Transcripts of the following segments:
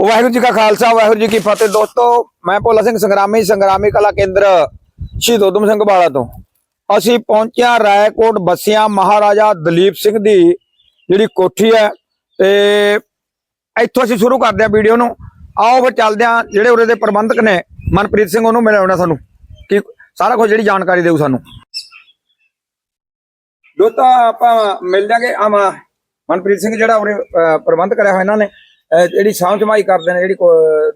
ਵਾਹਿਗੁਰੂ ਜੀ ਕਾ ਖਾਲਸਾ, ਵਾਹਿਗੁਰੂ ਜੀ ਕੀ ਫਤਿਹ। ਦੋਸਤੋ, ਮੈਂ ਭੋਲਾ ਸਿੰਘ ਸੰਗਰਾਮੀ ਸੰਗਰਾਮੀ ਕਲਾ ਕੇਂਦਰ ਸ਼ਹੀਦ ਊਧਮ ਸਿੰਘ ਬਾਲਾ ਤੋਂ। ਅਸੀਂ ਪਹੁੰਚਿਆ ਰਾਏਕੋਟ ਬਸਿਆ ਮਹਾਰਾਜਾ ਦਲੀਪ ਸਿੰਘ ਦੀ ਜਿਹੜੀ ਕੋਠੀ ਹੈ ਤੇ ਇੱਥੋਂ ਅਸੀਂ ਸ਼ੁਰੂ ਕਰਦੇ ਹਾਂ ਵੀਡੀਓ ਨੂੰ। ਆਓ ਫਿਰ ਚੱਲਦੇ ਹਾਂ, ਜਿਹੜੇ ਉਰੇ ਦੇ ਪ੍ਰਬੰਧਕ ਨੇ, ਮਨਪ੍ਰੀਤ ਸਿੰਘ ਉਹਨੂੰ ਮਿਲਾਉਣਾ ਸਾਨੂੰ। ਕਿ, ਸਾਰਾ ਕੁਝ ਜਿਹੜੀ ਜਾਣਕਾਰੀ ਦੇਊ ਸਾਨੂੰ। ਦੋਸਤੋ, ਆਪਾਂ ਮਿਲ ਜਾਗੇ। ਆ ਮਨਪ੍ਰੀਤ ਸਿੰਘ ਜਿਹੜਾ ਉਰੇ ਪ੍ਰਬੰਧ ਕਰਿਆ ਹੋਇਆ ਇਹਨਾਂ ਨੇ। ਜਿਹੜੀ ਸੰਭਾਈ ਕਰਦੇ ਨੇ ਜਿਹੜੀ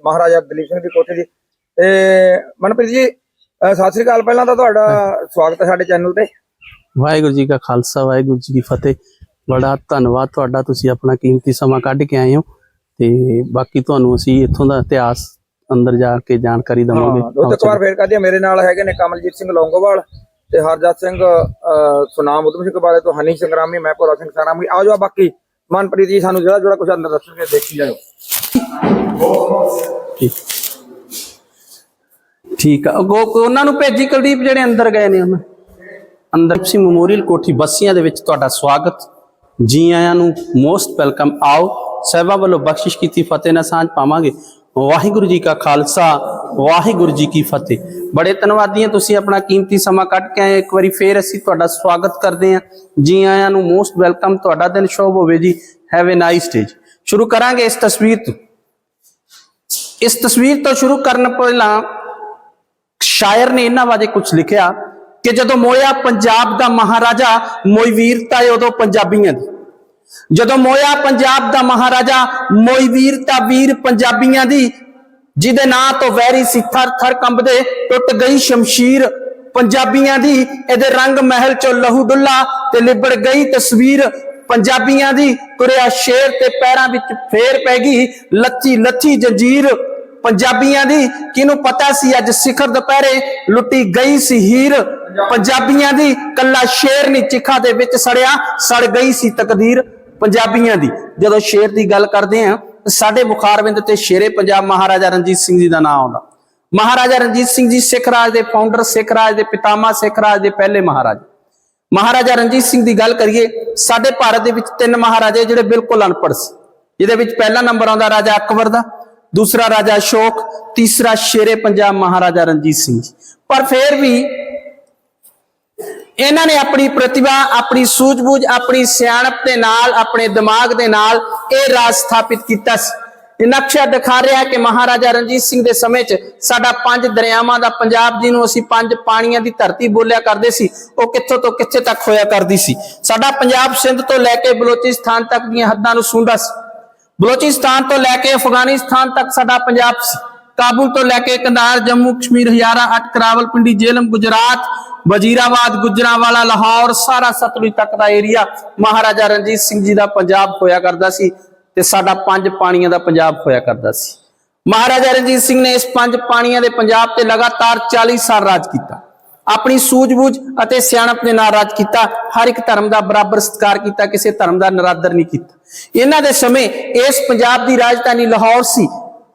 ਮਹਾਰਾਜਾ ਦਲੀਪ ਸਿੰਘ ਦੀ ਕੋਠੀ ਦੀ। ਤੇ ਮਨਪ੍ਰੀਤ ਜੀ ਸਤਿ ਸ੍ਰੀ ਅਕਾਲ ਪਹਿਲਾਂ ਤਾਂ ਤੁਹਾਡਾ ਸਵਾਗਤ ਹੈ ਸਾਡੇ ਚੈਨਲ ਤੇ। ਵਾਹਿਗੁਰੂ ਜੀ ਕਾ ਖਾਲਸਾ ਵਾਹਿਗੁਰੂ ਜੀ ਕੀ ਫਤਿਹ। ਬੜਾ ਧੰਨਵਾਦ ਤੁਹਾਡਾ ਤੁਸੀਂ ਆਪਣਾ ਕੀਮਤੀ ਸਮਾਂ ਕੱਢ ਕੇ ਆਏ ਹੋ। ਤੇ ਬਾਕੀ ਤੁਹਾਨੂੰ ਅਸੀਂ ਇੱਥੋਂ ਦਾ ਇਤਿਹਾਸ ਅੰਦਰ ਜਾ ਕੇ ਜਾਣਕਾਰੀ ਦਵਾਂਗੇ। ਦੋਸਤੋ ਇੱਕ ਵਾਰ ਫੇਰ ਕਹਦੇ ਮੇਰੇ ਨਾਲ ਹੈਗੇ ਨੇ ਕਮਲਜੀਤ ਸਿੰਘ ਲੌਂਗੋਵਾਲ ਤੇ ਹਰਜਤ ਸਿੰਘ ਸੁਨਾਮ ਉਦਮ ਸਿੰਘ ਬਾਰੇ ਤੋਂ ਹਨੀ ਸੰਗਰਾਮੀ ਮੈਂ ਭੋਲਾ ਸਿੰਘ ਸੰਗਰਾਮੀ ਆਓ ਜੋ ਬਾਕੀ ਮਨਪ੍ਰੀਤ ਜੀ, ਸਾਨੂੰ ਜਿਹੜਾ ਜਿਹੜਾ ਕੁਝ ਅੰਦਰ ਦੱਸਣਗੇ ਦੇਖੀ ਜਾਓ ਠੀਕ। ਆ। ਅੱਗੋਂ ਉਹਨਾਂ ਨੂੰ ਭੇਜੀ ਕੁਲਦੀਪ, ਜਿਹੜੇ ਅੰਦਰ ਗਏ ਨੇ ਉਹਨਾਂ ਅੰਦਰ ਸੀ ਮੈਮੋਰੀਅਲ ਕੋਠੀ ਬੱਸੀਆਂ ਦੇ ਵਿੱਚ ਤੁਹਾਡਾ ਸਵਾਗਤ। ਜੀ ਆਇਆਂ ਨੂੰ ਮੋਸਟ ਵੈਲਕਮ। ਆਓ, ਸਹਿਬਾ ਵੱਲੋਂ ਬਖਸ਼ਿਸ਼ ਕੀਤੀ, ਫਤਿਹ ਨਾਲ ਸਾਂਝ ਪਾਵਾਂਗੇ। ਵਾਹਿਗੁਰੂ ਜੀ ਕਾ ਖਾਲਸਾ, ਵਾਹਿਗੁਰੂ ਜੀ ਕੀ ਫਤਿਹ। ਬੜੇ ਧੰਨਵਾਦੀ ਹਾਂ ਤੁਸੀਂ ਆਪਣਾ ਕੀਮਤੀ ਸਮਾਂ ਕੱਢ ਕੇ ਆਏ। ਇੱਕ ਵਾਰੀ ਫੇਰ ਅਸੀਂ ਤੁਹਾਡਾ ਸਵਾਗਤ ਕਰਦੇ ਹਾਂ। ਜੀ ਆਇਆਂ ਨੂੰ ਮੋਸਟ ਵੈਲਕਮ ਤੁਹਾਡਾ ਦਿਨ ਸ਼ੁਭ ਹੋਵੇ ਜੀ। ਹੈਵ ਅ ਨਾਈਸ ਡੇ ਸ਼ੁਰੂ ਕਰਾਂਗੇ ਇਸ ਤਸਵੀਰ ਤੋਂ। ਇਸ ਤਸਵੀਰ ਤੋਂ ਸ਼ੁਰੂ ਕਰਨ ਪਹਿਲਾਂ ਸ਼ਾਇਰ ਨੇ ਇਹਨਾਂ ਬਾਰੇ ਕੁਝ ਲਿਖਿਆ ਕਿ ਜਦੋਂ ਮੋਇਆ ਪੰਜਾਬ ਦਾ ਮਹਾਰਾਜਾ ਮੋਈ ਵੀਰਤਾ ਏ ਉਦੋਂ ਪੰਜਾਬੀਆਂ ਦੀ। ਜਦੋਂ ਮੋਇਆ ਪੰਜਾਬ ਦਾ ਮਹਾਰਾਜਾ, ਮੋਈ ਵੀਰਤਾ ਵੀਰ ਪੰਜਾਬੀਆਂ ਦੀ, ਜਿਹਦੇ ਨਾਂ ਤੋਂ ਵੈਰੀ ਸੀ ਥਰ ਥਰ ਕੰਬਦੇ, ਟੁੱਟ ਗਈ ਸ਼ਮਸ਼ੀਰ। ਪੰਜਾਬੀਆਂ ਦੀ ਇਹਦੇ ਰੰਗ ਮਹਿਲ ਚੋਂ ਲਹੂ ਡੁੱਲਾ ਤੇ ਲਿਬੜ ਗਈ ਤਸਵੀਰ। ਪੰਜਾਬੀਆਂ ਦੀ ਤੁਰਿਆ ਸ਼ੇਰ ਤੇ ਪੈਰਾਂ ਵਿੱਚ ਫੇਰ ਪੈ ਗਈ ਲੱਚੀ ਲੱਥੀ ਜੰਜੀਰ। ਪੰਜਾਬੀਆਂ ਦੀ ਕਿਹਨੂੰ ਪਤਾ ਸੀ ਅੱਜ ਸਿਖਰ ਦੁਪਹਿਰੇ ਲੁੱਟੀ ਗਈ ਸੀ ਹੀਰ। ਪੰਜਾਬੀਆਂ ਦੀ ਕੱਲਾ ਸ਼ੇਰ ਨਹੀਂ ਚਿਖਾ ਦੇ ਵਿੱਚ ਸੜਿਆ, ਸੜ ਗਈ ਸੀ ਤਕਦੀਰ। ਪੰਜਾਬੀਆਂ ਦੀ। ਜਦੋਂ ਸ਼ੇਰ ਦੀ ਗੱਲ ਕਰਦੇ ਆ ਸਾਡੇ ਬੁਖਾਰਵਿੰਦ ਤੇ ਸ਼ੇਰੇ ਪੰਜਾਬ ਮਹਾਰਾਜਾ ਰਣਜੀਤ ਸਿੰਘ ਜੀ ਦਾ ਨਾਮ ਆਉਂਦਾ। ਮਹਾਰਾਜਾ ਰਣਜੀਤ ਸਿੰਘ ਜੀ ਸਿੱਖ ਰਾਜ ਦੇ ਫਾਊਂਡਰ ਸਿੱਖ ਰਾਜ ਦੇ ਪਿਤਾਮਾ ਸਿੱਖ ਰਾਜ ਦੇ ਪਹਿਲੇ ਮਹਾਰਾਜਾ। ਮਹਾਰਾਜਾ ਰਣਜੀਤ ਸਿੰਘ ਦੀ ਗੱਲ ਕਰੀਏ, ਸਾਡੇ ਭਾਰਤ ਦੇ ਵਿੱਚ ਤਿੰਨ ਮਹਾਰਾਜੇ ਜਿਹੜੇ ਬਿਲਕੁਲ ਅਨਪੜ੍ਹ ਸੀ। ਜਿਹਦੇ ਵਿੱਚ ਪਹਿਲਾ ਨੰਬਰ ਆਉਂਦਾ ਰਾਜਾ ਅਕਬਰ ਦਾ, ਦੂਸਰਾ ਰਾਜਾ ਅਸ਼ੋਕ, ਤੀਸਰਾ ਸ਼ੇਰੇ ਪੰਜਾਬ ਮਹਾਰਾਜਾ ਰਣਜੀਤ ਸਿੰਘ ਜੀ। ਪਰ ਫਿਰ ਵੀ ਇਹਨਾਂ ਨੇ ਆਪਣੀ ਪ੍ਰਤਿਭਾ, ਆਪਣੀ ਸੂਝ-ਬੂਝ, ਆਪਣੀ ਸਿਆਣਪ ਦੇ ਨਾਲ, ਆਪਣੇ ਦਿਮਾਗ ਦੇ ਨਾਲ ਇਹ ਰਾਜ ਸਥਾਪਿਤ ਕੀਤਾ ਸੀ। ਨਕਸ਼ਾ ਦਿਖਾ ਰਿਹਾ ਕਿ ਮਹਾਰਾਜਾ ਰਣਜੀਤ ਸਿੰਘ ਦੇ ਸਮੇਂ 'ਚ ਸਾਡਾ ਪੰਜ ਦਰਿਆਵਾਂ ਦਾ ਪੰਜਾਬ ਜਿਹਨੂੰ ਅਸੀਂ ਪੰਜ ਪਾਣੀਆਂ ਦੀ ਧਰਤੀ ਬੋਲਿਆ ਕਰਦੇ ਸੀ, ਉਹ ਕਿੱਥੋਂ ਤੋਂ ਕਿੱਥੇ ਤੱਕ ਹੋਇਆ ਕਰਦੀ ਸੀ। ਸਾਡਾ ਪੰਜਾਬ ਸਿੰਧ ਤੋਂ ਲੈ ਕੇ ਬਲੋਚਿਸਤਾਨ ਤੱਕ ਦੀਆਂ ਹੱਦਾਂ ਨੂੰ ਸੁੰਦਾ ਸੀ। ਬਲੋਚਿਸਤਾਨ ਤੋਂ ਲੈ ਕੇ ਅਫਗਾਨਿਸਤਾਨ ਤੱਕ ਸਾਡਾ ਪੰਜਾਬ ਸੀ। ਕਾਬੁਲ ਤੋਂ ਲੈ ਕੇ ਕੰਧਾਰ ਜੰਮੂ ਕਸ਼ਮੀਰ ਹਜ਼ਾਰਾ ਅਟਕ ਰਾਵਲਪਿੰਡੀ ਜੇਲਮ ਗੁਜਰਾਤ ਵਜੀਰਾਬਾਦ, ਗੁਜਰਾਵਾਲਾ, ਲਾਹੌਰ, ਸਾਰਾ ਸਤਲੁਜ ਤੱਕ ਦਾ ਏਰੀਆ ਮਹਾਰਾਜਾ ਰਣਜੀਤ ਸਿੰਘ ਜੀ ਦਾ ਪੰਜਾਬ ਹੋਇਆ ਕਰਦਾ ਸੀ ਤੇ ਸਾਡਾ ਪੰਜ ਪਾਣੀਆਂ ਦਾ ਪੰਜਾਬ ਹੋਇਆ ਕਰਦਾ ਸੀ। ਮਹਾਰਾਜਾ ਰਣਜੀਤ ਸਿੰਘ ਨੇ ਇਸ ਪੰਜ ਪਾਣੀਆਂ ਦੇ ਪੰਜਾਬ ਤੇ ਲਗਾਤਾਰ 40 ਸਾਲ ਰਾਜ ਕੀਤਾ। ਆਪਣੀ ਸੂਝ-ਬੂਝ ਅਤੇ ਸਿਆਣਪ ਦੇ ਨਾਲ ਰਾਜ ਕੀਤਾ। ਹਰ ਇੱਕ ਧਰਮ ਦਾ ਬਰਾਬਰ ਸਤਿਕਾਰ ਕੀਤਾ, ਕਿਸੇ ਧਰਮ ਦਾ ਨਰਾਦਰ ਨਹੀਂ ਕੀਤਾ। ਇਹਨਾਂ ਦੇ ਸਮੇਂ ਇਸ ਪੰਜਾਬ ਦੀ ਰਾਜਧਾਨੀ ਲਾਹੌਰ ਸੀ,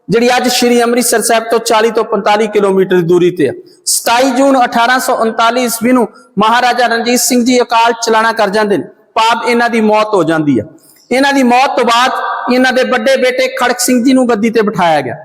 ਜਿਹੜੀ ਅੱਜ ਸ਼੍ਰੀ ਅੰਮ੍ਰਿਤਸਰ ਸਾਹਿਬ ਤੋਂ 40 ਤੋਂ 45 ਕਿਲੋਮੀਟਰ ਦੀ ਦੂਰੀ ਤੇ ਆ। 27 ਜੂਨ 1839 ਈਸਵੀ ਨੂੰ ਮਹਾਰਾਜਾ ਰਣਜੀਤ ਸਿੰਘ ਜੀ ਅਕਾਲ ਚਲਾਣਾ ਕਰ ਜਾਂਦੇ ਨੇ। ਪਾਪ ਇਹਨਾਂ ਦੀ ਮੌਤ ਹੋ ਜਾਂਦੀ ਹੈ ਇਹਨਾਂ ਦੀ ਮੌਤ ਤੋਂ ਬਾਅਦ ਇਹਨਾਂ ਦੇ ਵੱਡੇ ਬੇਟੇ ਖੜਕ ਸਿੰਘ ਜੀ ਨੂੰ ਗੱਦੀ ਤੇ ਬਿਠਾਇਆ ਗਿਆ।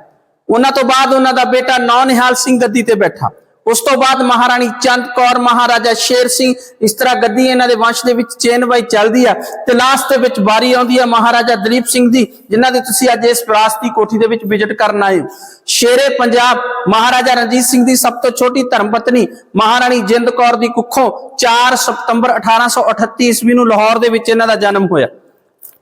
ਉਹਨਾਂ ਤੋਂ ਬਾਅਦ ਉਹਨਾਂ ਦਾ ਬੇਟਾ ਨੌ ਨਿਹਾਲ ਸਿੰਘ ਗੱਦੀ ਤੇ ਬੈਠਾ। ਉਸ ਤੋਂ ਬਾਅਦ ਮਹਾਰਾਣੀ ਚੰਦ ਕੌਰ, ਮਹਾਰਾਜਾ ਸ਼ੇਰ ਸਿੰਘ, ਇਸ ਤਰ੍ਹਾਂ ਗੱਦੀ ਇਹਨਾਂ ਦੇ ਵੰਸ਼ ਦੇ ਵਿੱਚ ਚੇਨ ਬਾਈ ਚੱਲਦੀ ਆ ਤੇ ਲਾਸਟ ਦੇ ਵਿੱਚ ਵਾਰੀ ਆਉਂਦੀ ਆ ਮਹਾਰਾਜਾ ਦਲੀਪ ਸਿੰਘ ਦੀ, ਜਿਨ੍ਹਾਂ ਦੀ ਤੁਸੀਂ ਅੱਜ ਇਸ ਦੀ ਕੋਠੀ ਦੇ ਵਿੱਚ ਵਿਜ਼ਿਟ ਕਰਨ ਆਏ ਹੋ। ਸ਼ੇਰੇ ਪੰਜਾਬ, ਮਹਾਰਾਜਾ ਰਣਜੀਤ ਸਿੰਘ ਦੀ ਸਭ ਤੋਂ ਛੋਟੀ ਧਰਮ ਪਤਨੀ ਮਹਾਰਾਣੀ ਜਿੰਦ ਕੌਰ ਦੀ ਕੁੱਖੋਂ 4 ਸਤੰਬਰ 1838 ਈਸਵੀ ਨੂੰ ਲਾਹੌਰ ਦੇ ਵਿੱਚ ਇਹਨਾਂ ਦਾ ਜਨਮ ਹੋਇਆ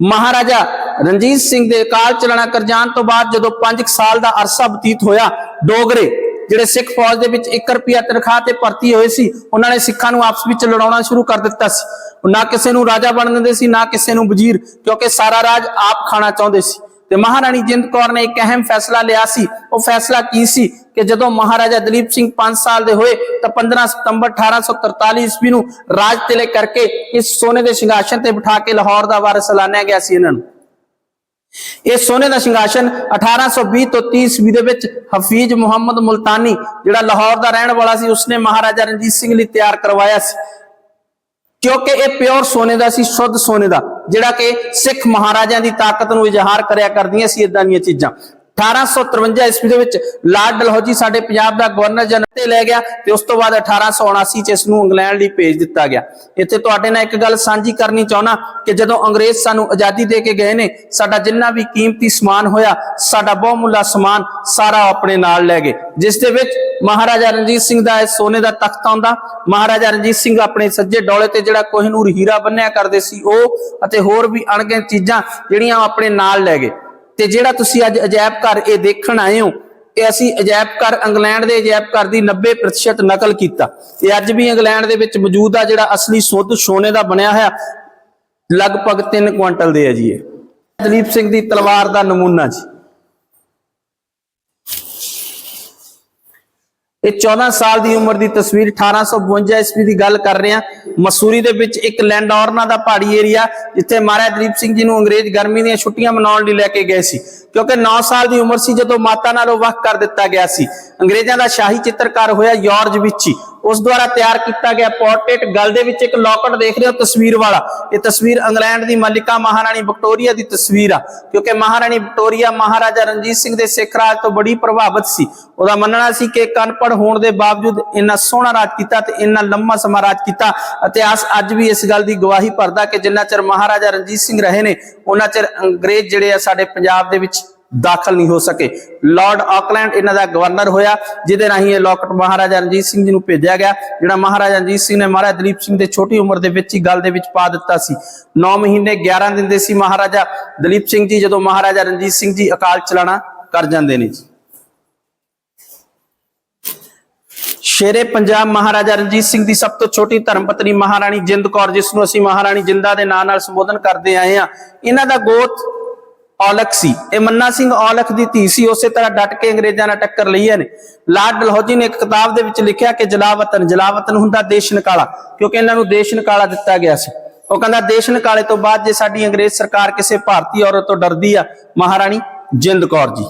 ਮਹਾਰਾਜਾ ਰਣਜੀਤ ਸਿੰਘ ਦੇ ਅਕਾਲ ਚਲਾਣਾ ਕਰ ਜਾਣ ਤੋਂ ਬਾਅਦ ਜਦੋਂ 5 ਸਾਲ ਦਾ ਅਰਸਾ ਬਤੀਤ ਹੋਇਆ, ਡੋਗਰੇ ਜਿਹੜੇ ਸਿੱਖ ਫੌਜ ਦੇ ਵਿੱਚ 1 ਰੁਪਿਆ ਤਨਖਾਹ ਤੇ ਭਰਤੀ ਹੋਏ ਸੀ, ਉਹਨਾਂ ਨੇ ਸਿੱਖਾਂ ਨੂੰ ਆਪਸ ਵਿੱਚ ਲੜਾਉਣਾ ਸ਼ੁਰੂ ਕਰ ਦਿੱਤਾ ਸੀ। ਨਾ ਕਿਸੇ ਨੂੰ ਰਾਜਾ ਬਣ ਦਿੰਦੇ ਸੀ, ਨਾ ਕਿਸੇ ਨੂੰ ਵਜ਼ੀਰ, ਕਿਉਂਕਿ ਸਾਰਾ ਰਾਜ ਆਪ ਖਾਣਾ ਚਾਹੁੰਦੇ ਸੀ। ਤੇ ਮਹਾਰਾਣੀ ਜਿੰਦ ਕੌਰ ਨੇ ਇੱਕ ਅਹਿਮ ਫੈਸਲਾ ਲਿਆ ਸੀ। ਉਹ ਫੈਸਲਾ ਕੀ ਸੀ? ਕਿ ਜਦੋਂ ਮਹਾਰਾਜਾ ਦਲੀਪ ਸਿੰਘ 5 ਸਾਲ ਦੇ ਹੋਏ, ਤਾਂ 15 ਸਤੰਬਰ 1843 ਈਸਵੀ ਨੂੰ ਰਾਜ ਤਿਲਕ ਕਰਕੇ ਇਸ ਸੋਨੇ ਦੇ ਸਿੰਘਾਸਨ ਤੇ ਬਿਠਾ ਕੇ ਲਾਹੌਰ ਦਾ ਵਾਰਿਸ ਐਲਾਨਿਆ ਗਿਆ ਸੀ ਇਹਨਾਂ ਨੂੰ। ਇਹ ਸੋਨੇ ਦਾ ਸਿੰਘਾਸਨ 1820 ਤੋਂ 30 ਈਸਵੀ ਦੇ ਵਿੱਚ ਹਫੀਜ਼ ਮੁਹੰਮਦ ਮੁਲਤਾਨੀ, ਜਿਹੜਾ ਲਾਹੌਰ ਦਾ ਰਹਿਣ ਵਾਲਾ ਸੀ, ਉਸਨੇ ਮਹਾਰਾਜਾ ਰਣਜੀਤ ਸਿੰਘ ਲਈ ਤਿਆਰ ਕਰਵਾਇਆ ਸੀ। ਕਿਉਂਕਿ ਇਹ ਪਿਓਰ ਸੋਨੇ ਦਾ ਸੀ, ਸ਼ੁੱਧ ਸੋਨੇ ਦਾ, ਜਿਹੜਾ ਕਿ ਸਿੱਖ ਮਹਾਰਾਜਿਆਂ ਦੀ ਤਾਕਤ ਨੂੰ ਇਜ਼ਹਾਰ ਕਰਿਆ ਕਰਦੀਆਂ ਸੀ ਇਦਾਂ ਦੀਆਂ ਚੀਜ਼ਾਂ। 1853 ਈਸਵੀ ਦੇ ਵਿੱਚ ਲਾਰਡ ਡਲਹੌਜੀ ਸਾਡੇ ਪੰਜਾਬ ਦਾ ਗਵਰਨਰ ਜਨਰਲ ਤੇ ਲੈ ਗਿਆ ਤੇ ਉਸ ਤੋਂ ਬਾਅਦ 1879 ਚ ਇਸ ਨੂੰ ਇੰਗਲੈਂਡ ਲਈ ਭੇਜ ਦਿੱਤਾ ਗਿਆ। ਇੱਥੇ ਤੁਹਾਡੇ ਨਾਲ ਇੱਕ ਗੱਲ ਸਾਂਝੀ ਕਰਨੀ ਚਾਹੁੰਦਾ ਕਿ ਜਦੋਂ ਅੰਗਰੇਜ਼ ਸਾਨੂੰ ਆਜ਼ਾਦੀ ਦੇ ਕੇ ਗਏ ਨੇ, ਸਾਡਾ ਜਿੰਨਾ ਵੀ ਕੀਮਤੀ ਸਮਾਨ ਹੋਇਆ, ਸਾਡਾ ਬਹੁਮੁੱਲਾ ਸਮਾਨ ਸਾਰਾ ਆਪਣੇ ਨਾਲ ਲੈ ਗਏ। ਜਿਸ ਦੇ ਵਿੱਚ ਮਹਾਰਾਜਾ ਰਣਜੀਤ ਸਿੰਘ ਦਾ ਇਹ ਸੋਨੇ ਦਾ ਤਖਤ ਆਉਂਦਾ, ਮਹਾਰਾਜਾ ਰਣਜੀਤ ਸਿੰਘ ਆਪਣੇ ਸੱਜੇ ਡੋਲੇ ਤੇ ਜਿਹੜਾ ਕੋਹਿਨੂਰ ਹੀਰਾ ਬੰਨਿਆ ਕਰਦੇ ਸੀ ਉਹ ਅਤੇ ਹੋਰ ਵੀ ਅਣਗਿਣਤ ਚੀਜ਼ਾਂ ਜਿਹੜੀਆਂ ਉਹ ਆਪਣੇ ਨਾਲ ਲੈ ਗਏ। ਤੇ ਜਿਹੜਾ ਤੁਸੀਂ ਅੱਜ ਅਜਾਇਬ ਘਰ ਇਹ ਦੇਖਣ ਆਏ ਹੋ, ਇਹ ਅਸੀਂ ਅਜਾਇਬ ਘਰ ਇੰਗਲੈਂਡ ਦੇ ਅਜਾਇਬ ਘਰ ਦੀ 90% ਨਕਲ ਕੀਤਾ। ਇਹ ਅੱਜ ਵੀ ਇੰਗਲੈਂਡ ਦੇ ਵਿੱਚ ਮੌਜੂਦ ਆ, ਜਿਹੜਾ ਅਸਲੀ ਸ਼ੁੱਧ ਸੋਨੇ ਦਾ ਬਣਿਆ ਹੋਇਆ, ਲਗਭਗ 3 ਕੁਇੰਟਲ ਦੇ ਹੈ ਜੀ ਇਹ। ਦਲੀਪ ਸਿੰਘ ਦੀ ਤਲਵਾਰ ਦਾ ਨਮੂਨਾ ਜੀ। ਇਹ 14 ਸਾਲ ਦੀ ਉਮਰ ਦੀ ਤਸਵੀਰ 1852 ਈਸਵੀ ਦੀ ਗੱਲ ਕਰ ਰਹੇ ਹਾਂ। ਮਸੂਰੀ ਦੇ ਵਿੱਚ ਇੱਕ ਲੈਂਡੌਰਨਾ ਦਾ ਪਹਾੜੀ ਏਰੀਆ, ਜਿੱਥੇ ਮਹਾਰਾਜ ਦੀਪ ਸਿੰਘ ਜੀ ਨੂੰ ਅੰਗਰੇਜ਼ ਗਰਮੀ ਦੀਆਂ ਛੁੱਟੀਆਂ ਮਨਾਉਣ ਲਈ ਲੈ ਕੇ ਗਏ ਸੀ। ਕਿਉਂਕਿ 9 ਸਾਲ ਦੀ ਉਮਰ ਸੀ ਜਦੋਂ ਮਾਤਾ ਨਾਲੋਂ ਵੱਖ ਕਰ ਦਿੱਤਾ ਗਿਆ ਸੀ। ਅੰਗਰੇਜ਼ਾਂ ਦਾ ਸ਼ਾਹੀ ਚਿੱਤਰਕਾਰ ਹੋਇਆ ਯਾਰਜ ਵਿੱਚੀ। ਉਸ ਦੁਆਰਾ ਤਿਆਰ ਕੀਤਾ ਗਿਆ ਪੋਰਟਰੇਟ ਗਲ ਦੇ ਵਿੱਚ ਇੱਕ ਲੋਕਟ ਦੇਖ ਰਹੇ ਹੋ, ਤਸਵੀਰ ਵਾਲਾ। ਇਹ ਤਸਵੀਰ ਇੰਗਲੈਂਡ ਦੀ ਮਲਿਕਾ ਮਹਾਰਾਣੀ ਵਿਕਟੋਰੀਆ ਦੀ ਤਸਵੀਰ ਆ। ਕਿਉਂਕਿ ਮਹਾਰਾਣੀ ਵਿਕਟੋਰੀਆ ਮਹਾਰਾਜਾ ਰਣਜੀਤ ਸਿੰਘ ਦੇ ਸਿੱਖ ਰਾਜ ਤੋਂ ਬੜੀ ਪ੍ਰਭਾਵਿਤ ਸੀ। ਉਹਦਾ ਮੰਨਣਾ ਸੀ ਕਿ ਇੱਕ ਅਨਪੜ੍ਹ ਹੋਣ ਦੇ ਬਾਵਜੂਦ ਇੰਨਾ ਸੋਹਣਾ ਰਾਜ ਕੀਤਾ ਤੇ ਇੰਨਾ ਲੰਮਾ ਸਮਾਂ ਰਾਜ ਕੀਤਾ। ਇਤਿਹਾਸ ਅੱਜ ਵੀ ਇਸ ਗੱਲ ਦੀ ਗਵਾਹੀ ਭਰਦਾ ਕਿ ਜਿੰਨਾ ਚਿਰ ਮਹਾਰਾਜਾ ਰਣਜੀਤ ਸਿੰਘ ਰਹੇ ਨੇ, ਉਹਨਾਂ ਚਿਰ ਅੰਗਰੇਜ਼ ਜਿਹੜੇ ਆ ਸਾਡੇ ਪੰਜਾਬ ਦੇ ਵਿੱਚ ਦਾਖਲ ਨਹੀਂ ਹੋ ਸਕੇ। ਲਾਰਡ ਆਕਲੈਂਡ ਇਹਨਾਂ ਦਾ ਗਵਰਨਰ ਹੋਇਆ, ਜਿਹਦੇ ਰਾਹੀਂ ਇਹ ਲੋਕਟ ਮਹਾਰਾਜਾ ਰਣਜੀਤ ਸਿੰਘ ਜੀ ਨੂੰ ਭੇਜਿਆ ਗਿਆ, ਜਿਹੜਾ ਮਹਾਰਾਜਾ ਰਣਜੀਤ ਸਿੰਘ ਨੇ ਮਹਾਰਾਜਾ ਦਲੀਪ ਸਿੰਘ ਦੇ ਛੋਟੀ ਉਮਰ ਦੇ ਵਿੱਚ ਹੀ ਗੱਲ ਦੇ ਵਿੱਚ ਪਾ ਦਿੱਤਾ ਸੀ। 9 ਮਹੀਨੇ 11 ਦਿਨ ਦੇ ਸੀ ਮਹਾਰਾਜਾ ਦਲੀਪ ਸਿੰਘ ਜੀ, ਜਦੋਂ ਮਹਾਰਾਜਾ ਰਣਜੀਤ ਸਿੰਘ ਜੀ ਅਕਾਲ ਚਲਾਣਾ ਕਰ ਜਾਂਦੇ ਨੇ ਜੀ। ਸ਼ੇਰੇ ਪੰਜਾਬ ਮਹਾਰਾਜਾ ਰਣਜੀਤ ਸਿੰਘ ਦੀ ਸਭ ਤੋਂ ਛੋਟੀ ਧਰਮ ਪਤਨੀ ਮਹਾਰਾਣੀ ਜਿੰਦ ਕੌਰ, ਜਿਸ ਨੂੰ ਅਸੀਂ ਮਹਾਰਾਣੀ ਜਿੰਦਾ ਦੇ ਨਾਂ ਨਾਲ ਸੰਬੋਧਨ ਕਰਦੇ ਆਏ ਆ ਇਹਨਾਂ ਦਾ ਗੋਤ ਔਲਖ ਸੀ। ਇਹ ਮੰਨਾ ਸਿੰਘ ਔਲਖ ਦੀ ਧੀ ਸੀ। ਉਸੇ ਤਰ੍ਹਾਂ ਡਟ ਕੇ ਅੰਗਰੇਜ਼ਾਂ ਨਾਲ ਟੱਕਰ ਲਈ ਨੇ। ਲਾਰਡ ਡਲਹੌਜੀ ਨੇ ਇੱਕ ਕਿਤਾਬ ਦੇ ਵਿੱਚ ਲਿਖਿਆ ਕਿ ਜਲਾਵਤਨ ਜਲਾਵਤਨ ਹੁੰਦਾ ਦੇਸ਼ ਨਿਕਾਲਾ ਕਿਉਂਕਿ ਇਹਨਾਂ ਨੂੰ ਦੇਸ਼ ਨਿਕਾਲਾ ਦਿੱਤਾ ਗਿਆ ਸੀ। ਉਹ ਕਹਿੰਦਾ ਦੇਸ਼ ਨਿਕਾਲੇ ਤੋਂ ਬਾਅਦ ਜੇ ਸਾਡੀ ਅੰਗਰੇਜ਼ ਸਰਕਾਰ ਕਿਸੇ ਭਾਰਤੀ ਔਰਤ ਤੋਂ ਡਰਦੀ ਆ, ਮਹਾਰਾਣੀ ਜਿੰਦ ਕੌਰ ਜੀ।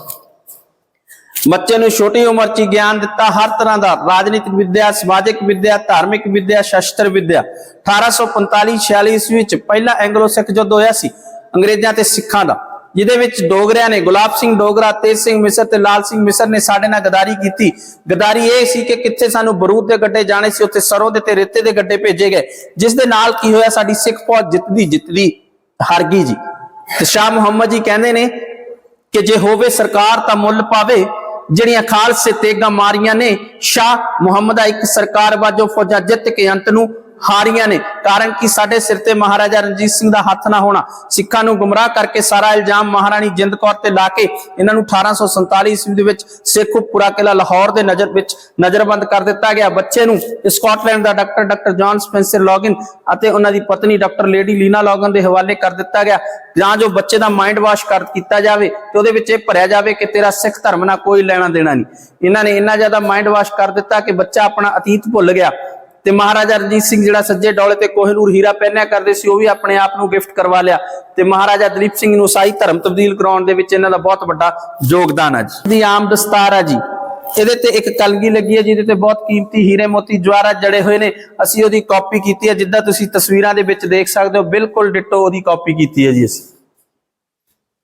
ਬੱਚੇ ਨੂੰ ਛੋਟੀ ਉਮਰ 'ਚ ਗਿਆਨ ਦਿੱਤਾ, ਹਰ ਤਰ੍ਹਾਂ ਦਾ ਰਾਜਨੀਤਿਕ ਵਿਦਿਆ, ਸਮਾਜਿਕ ਵਿਦਿਆ, ਧਾਰਮਿਕ ਵਿਦਿਆ, ਸ਼ਸਤਰ ਵਿਦਿਆ। 1845-46 ਈਸਵੀ ਵਿੱਚ ਪਹਿਲਾ ਐਂਗਲੋ ਸਿੱਖ ਯੁੱਧ ਹੋਇਆ ਸੀ। ਅੰਗਰੇਜ਼ਾਂ ਤੇ ਸਿੱਖਾਂ ਦਾ ਜਿਹਦੇ ਵਿੱਚ ਡੋਗਰਿਆਂ ਨੇ, ਗੁਲਾਬ ਸਿੰਘ ਡੋਗਰਾ, ਤੇਜ ਸਿੰਘ ਮਿਸਰ ਤੇ ਲਾਲ ਸਿੰਘ ਮਿਸਰ ਨੇ ਸਾਡੇ ਨਾਲ ਗਦਾਰੀ ਕੀਤੀ। ਗਦਾਰੀ ਇਹ ਸੀ ਕਿ ਕਿੱਥੇ ਸਾਨੂੰ ਬਰੂਦ ਦੇ ਗੱਡੇ ਜਾਣੇ ਸੀ, ਉੱਥੇ ਸਰੋਂ ਦੇ ਤੇ ਰੇਤੇ ਦੇ ਗੱਡੇ ਭੇਜੇ ਗਏ। ਜਿਸ ਦੇ ਨਾਲ ਕੀ ਹੋਇਆ, ਸਾਡੀ ਸਿੱਖ ਫੌਜ ਜਿੱਤਦੀ ਜਿੱਤਦੀ ਹਾਰ ਗਈ ਜੀ। ਤੇ ਸ਼ਾਹ ਮੁਹੰਮਦ ਜੀ ਕਹਿੰਦੇ ਨੇ ਕਿ ਜੇ ਹੋਵੇ ਸਰਕਾਰ ਤਾਂ ਮੁੱਲ ਪਾਵੇ, ਜਿਹੜੀਆਂ ਖਾਲਸੇ ਤੇਗਾ ਮਾਰੀਆਂ ਨੇ, ਸ਼ਾਹ ਮੁਹੰਮਦ ਦਾ ਇੱਕ ਸਰਕਾਰ ਵਾਜੋ ਫੌਜਾਂ ਜਿੱਤ ਕੇ ਅੰਤ ਨੂੰ ਹਾਰੀਆਂ ਨੇ। ਕਾਰਨ ਕਿ? ਸਾਡੇ ਸਿਰ ਤੇ ਮਹਾਰਾਜਾ ਰਣਜੀਤ ਸਿੰਘ ਦਾ ਹੱਥ ਨਾ ਹੋਣਾ। ਸਿੱਖਾਂ ਨੂੰ ਗੁੰਮਰਾਹ ਕਰਕੇ ਸਾਰਾ ਇਲਜ਼ਾਮ ਮਹਾਰਾਣੀ ਜਿੰਦ ਕੌਰ ਤੇ ਲਾ ਕੇ ਇਹਨਾਂ ਨੂੰ 1847 ਈਸਵੀ ਦੇ ਵਿੱਚ ਸੇਖੂਪੁਰਾ ਕਿਲਾ ਲਾਹੌਰ ਦੇ ਨਜ਼ਰ ਵਿੱਚ ਨਜ਼ਰਬੰਦ ਕਰ ਦਿੱਤਾ ਗਿਆ। ਬੱਚੇ ਨੂੰ ਸਕਾਟਲੈਂਡ ਦਾ doctor doctor John Spencer Login ਅਤੇ ਉਹਨਾਂ ਦੀ ਪਤਨੀ ਡਾਕਟਰ ਲੇਡੀ ਲੀਨਾ ਲੌਗਨ ਦੇ ਹਵਾਲੇ ਕਰ ਦਿੱਤਾ ਗਿਆ। ਜਾਂ ਜੋ ਬੱਚੇ ਦਾ ਮਾਈਂਡ ਵਾਸ਼ ਕਰ ਕੀਤਾ ਜਾਵੇ ਤੇ ਉਹਦੇ ਵਿੱਚ ਇਹ ਭਰਿਆ ਜਾਵੇ ਕਿ ਤੇਰਾ ਸਿੱਖ ਧਰਮ ਨਾਲ ਕੋਈ ਲੈਣਾ ਦੇਣਾ ਨਹੀਂ। ਇਹਨਾਂ ਨੇ ਇੰਨਾ ਜ਼ਿਆਦਾ ਮਾਈਂਡ ਵਾਸ਼ ਕਰ ਦਿੱਤਾ ਕਿ ਬੱਚਾ ਆਪਣਾ ਅਤੀਤ ਭੁੱਲ ਗਿਆ। ਤੇ ਮਹਾਰਾਜਾ ਰਣਜੀਤ ਸਿੰਘ ਜਿਹੜਾ ਸੱਜੇ ਡੋਲੇ ਤੇ ਕੋਹਿਨੂਰ ਹੀਰਾ ਪਹਿਨਿਆ ਕਰਦੇ ਸੀ, ਉਹ ਵੀ ਆਪਣੇ ਆਪ ਨੂੰ ਗਿਫਟ ਕਰਵਾ ਲਿਆ। ਤੇ ਮਹਾਰਾਜਾ ਦਲੀਪ ਸਿੰਘ ਨੂੰ ਸਾਈ ਧਰਮ ਤਬਦੀਲ ਕਰਾਉਣ ਦੇ ਵਿੱਚ ਇਹਨਾਂ ਦਾ ਬਹੁਤ ਵੱਡਾ ਯੋਗਦਾਨ ਹੈ ਜੀ। ਦੀ ਆਮ ਦਸਤਾਰ ਹੈ ਜੀ। ਇਹਦੇ ਤੇ ਇੱਕ ਕਲਗੀ ਲੱਗੀ ਹੈ ਜਿਹਦੇ ਤੇ ਬਹੁਤ ਕੀਮਤੀ ਹੀਰੇ ਮੋਤੀ ਜਵਾਹਰਾਤ ਜੜੇ ਹੋਏ ਨੇ। ਅਸੀਂ ਉਹਦੀ ਕਾਪੀ ਕੀਤੀ ਹੈ ਜਿੱਦਾਂ ਤੁਸੀਂ ਤਸਵੀਰਾਂ ਦੇ ਵਿੱਚ ਦੇਖ ਸਕਦੇ ਹੋ, ਬਿਲਕੁਲ ਡਿਟੋ ਉਹਦੀ ਕਾਪੀ ਕੀਤੀ ਹੈ ਜੀ ਅਸੀਂ।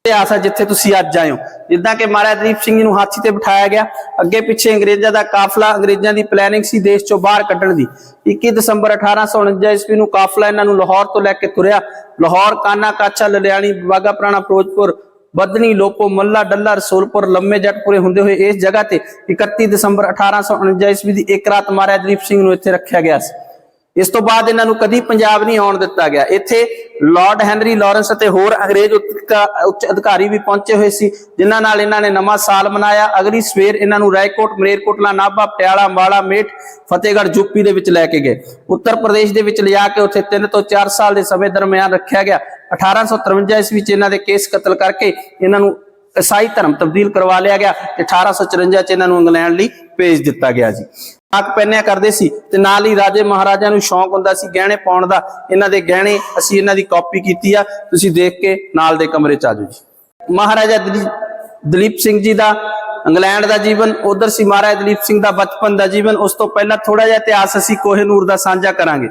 ਇਤਿਹਾਸ ਹੈ ਜਿੱਥੇ ਤੁਸੀਂ ਅੱਜ ਆਏ ਹੋ। ਜਿੱਦਾਂ ਕਿ ਮਹਾਰਾਜ ਦੀਪ ਸਿੰਘ ਜੀ ਨੂੰ ਹਾਥੀ ਤੇ ਬਿਠਾਇਆ ਗਿਆ। ਅੱਗੇ ਪਿੱਛੇ ਅੰਗਰੇਜ਼ਾਂ ਦਾ ਕਾਫਲਾ, ਅੰਗਰੇਜ਼ਾਂ ਦੀ ਪਲੈਨਿੰਗ ਸੀ ਦੇਸ਼ ਚੋਂ ਬਾਹਰ ਕੱਢਣ ਦੀ। 21 ਦਸੰਬਰ 1849 ਈਸਵੀ ਨੂੰ ਕਾਫਲਾ ਇਹਨਾਂ ਨੂੰ ਲਾਹੌਰ ਤੋਂ ਲੈ ਕੇ ਤੁਰਿਆ। ਲਾਹੌਰ, ਕਾਨਾ, ਕਾਚਾ ਲਲਿਆਣੀ ਬਾਗਾ ਪੁਰਾਣਾ ਫਿਰੋਜ਼ਪੁਰ, ਬਦਨੀ, ਲੋਪੋ, ਮੱਲਾ, ਡੱਲਾ, ਰਸੂਲਪੁਰ, ਲੰਮੇ ਜੱਟਪੁਰੇ ਹੁੰਦੇ ਹੋਏ ਇਸ ਜਗ੍ਹਾ ਤੇ 31 ਦਸੰਬਰ 1849 ਈਸਵੀ ਦੀ ਇੱਕ ਰਾਤ ਮਹਾਰਾਜ ਦੀਪ ਸਿੰਘ ਨੂੰ ਇੱਥੇ ਰੱਖਿਆ ਗਿਆ ਸੀ। ਇਸ ਤੋਂ ਬਾਅਦ ਇਹਨਾਂ ਨੂੰ ਕਦੀ ਪੰਜਾਬ ਨਹੀਂ ਆਉਣ ਦਿੱਤਾ ਗਿਆ। ਇੱਥੇ ਲਾਰਡ ਹੈਨਰੀ ਲਾਰੈਂਸ ਅਤੇ ਹੋਰ ਅੰਗਰੇਜ਼ ਉੱਚ- ਉੱਚ ਅਧਿਕਾਰੀ ਵੀ ਪਹੁੰਚੇ ਹੋਏ ਸੀ, ਜਿਨ੍ਹਾਂ ਨਾਲ ਇਹਨਾਂ ਨੇ ਨਵਾਂ ਸਾਲ ਮਨਾਇਆ। ਅਗਲੀ ਸਵੇਰ ਇਹਨਾਂ ਨੂੰ ਰਾਏਕੋਟ ਮਲੇਰਕੋਟਲਾ ਨਾਭਾ, ਪਟਿਆਲਾ, ਮਾਲਾ ਮੇਟ, ਫਤਿਹਗੜ੍ਹ ਯੂਪੀ ਦੇ ਵਿੱਚ ਲੈ ਕੇ ਗਏ। ਉੱਤਰ ਪ੍ਰਦੇਸ਼ ਦੇ ਵਿੱਚ ਲਿਜਾ ਕੇ ਉੱਥੇ 3 ਤੋਂ 4 ਸਾਲ ਦੇ ਸਮੇਂ ਦਰਮਿਆਨ ਰੱਖਿਆ ਗਿਆ। 1853 ਈਸਵੀ ਵਿੱਚ ਇਹਨਾਂ ਦੇ ਕੇਸ ਕਤਲ ਕਰਕੇ ਇਹਨਾਂ ਨੂੰ ਈਸਾਈ ਧਰਮ ਤਬਦੀਲ ਕਰਵਾ ਲਿਆ ਗਿਆ ਤੇ 1854 ਚ ਇਹਨਾਂ ਨੂੰ ਇੰਗਲੈਂਡ ਲਈ ਭੇਜ ਦਿੱਤਾ ਗਿਆ ਜੀ ਆਕ ਪਹਿਨਿਆ ਕਰਦੇ ਸੀ ਤੇ ਨਾਲ ਹੀ ਰਾਜੇ ਮਹਾਰਾਜਾ ਨੂੰ ਸ਼ੌਂਕ ਹੁੰਦਾ ਸੀ ਗਹਿਣੇ ਪਾਉਣ ਦਾ। ਇਹਨਾਂ ਦੇ ਗਹਿਣੇ ਅਸੀਂ ਇਹਨਾਂ ਦੀ ਕਾਪੀ ਕੀਤੀ ਆ। ਤੁਸੀਂ ਦੇਖ ਕੇ ਨਾਲ ਦੇ ਕਮਰੇ ਚ ਆਜੋ ਜੀ। ਮਹਾਰਾਜਾ ਦਲੀਪ ਸਿੰਘ ਜੀ ਦਾ, ਇੰਗਲੈਂਡ ਦਾ ਜੀਵਨ, ਉਧਰ ਸੀ ਮਹਾਰਾਜਾ ਦਲੀਪ ਸਿੰਘ ਦਾ ਬਚਪਨ ਦਾ ਜੀਵਨ। ਉਸ ਤੋਂ ਪਹਿਲਾਂ ਥੋੜਾ ਜਿਹਾ ਇਤਿਹਾਸ ਅਸੀਂ ਕੋਹਿਨੂਰ ਦਾ ਸਾਂਝਾ ਕਰਾਂਗੇ।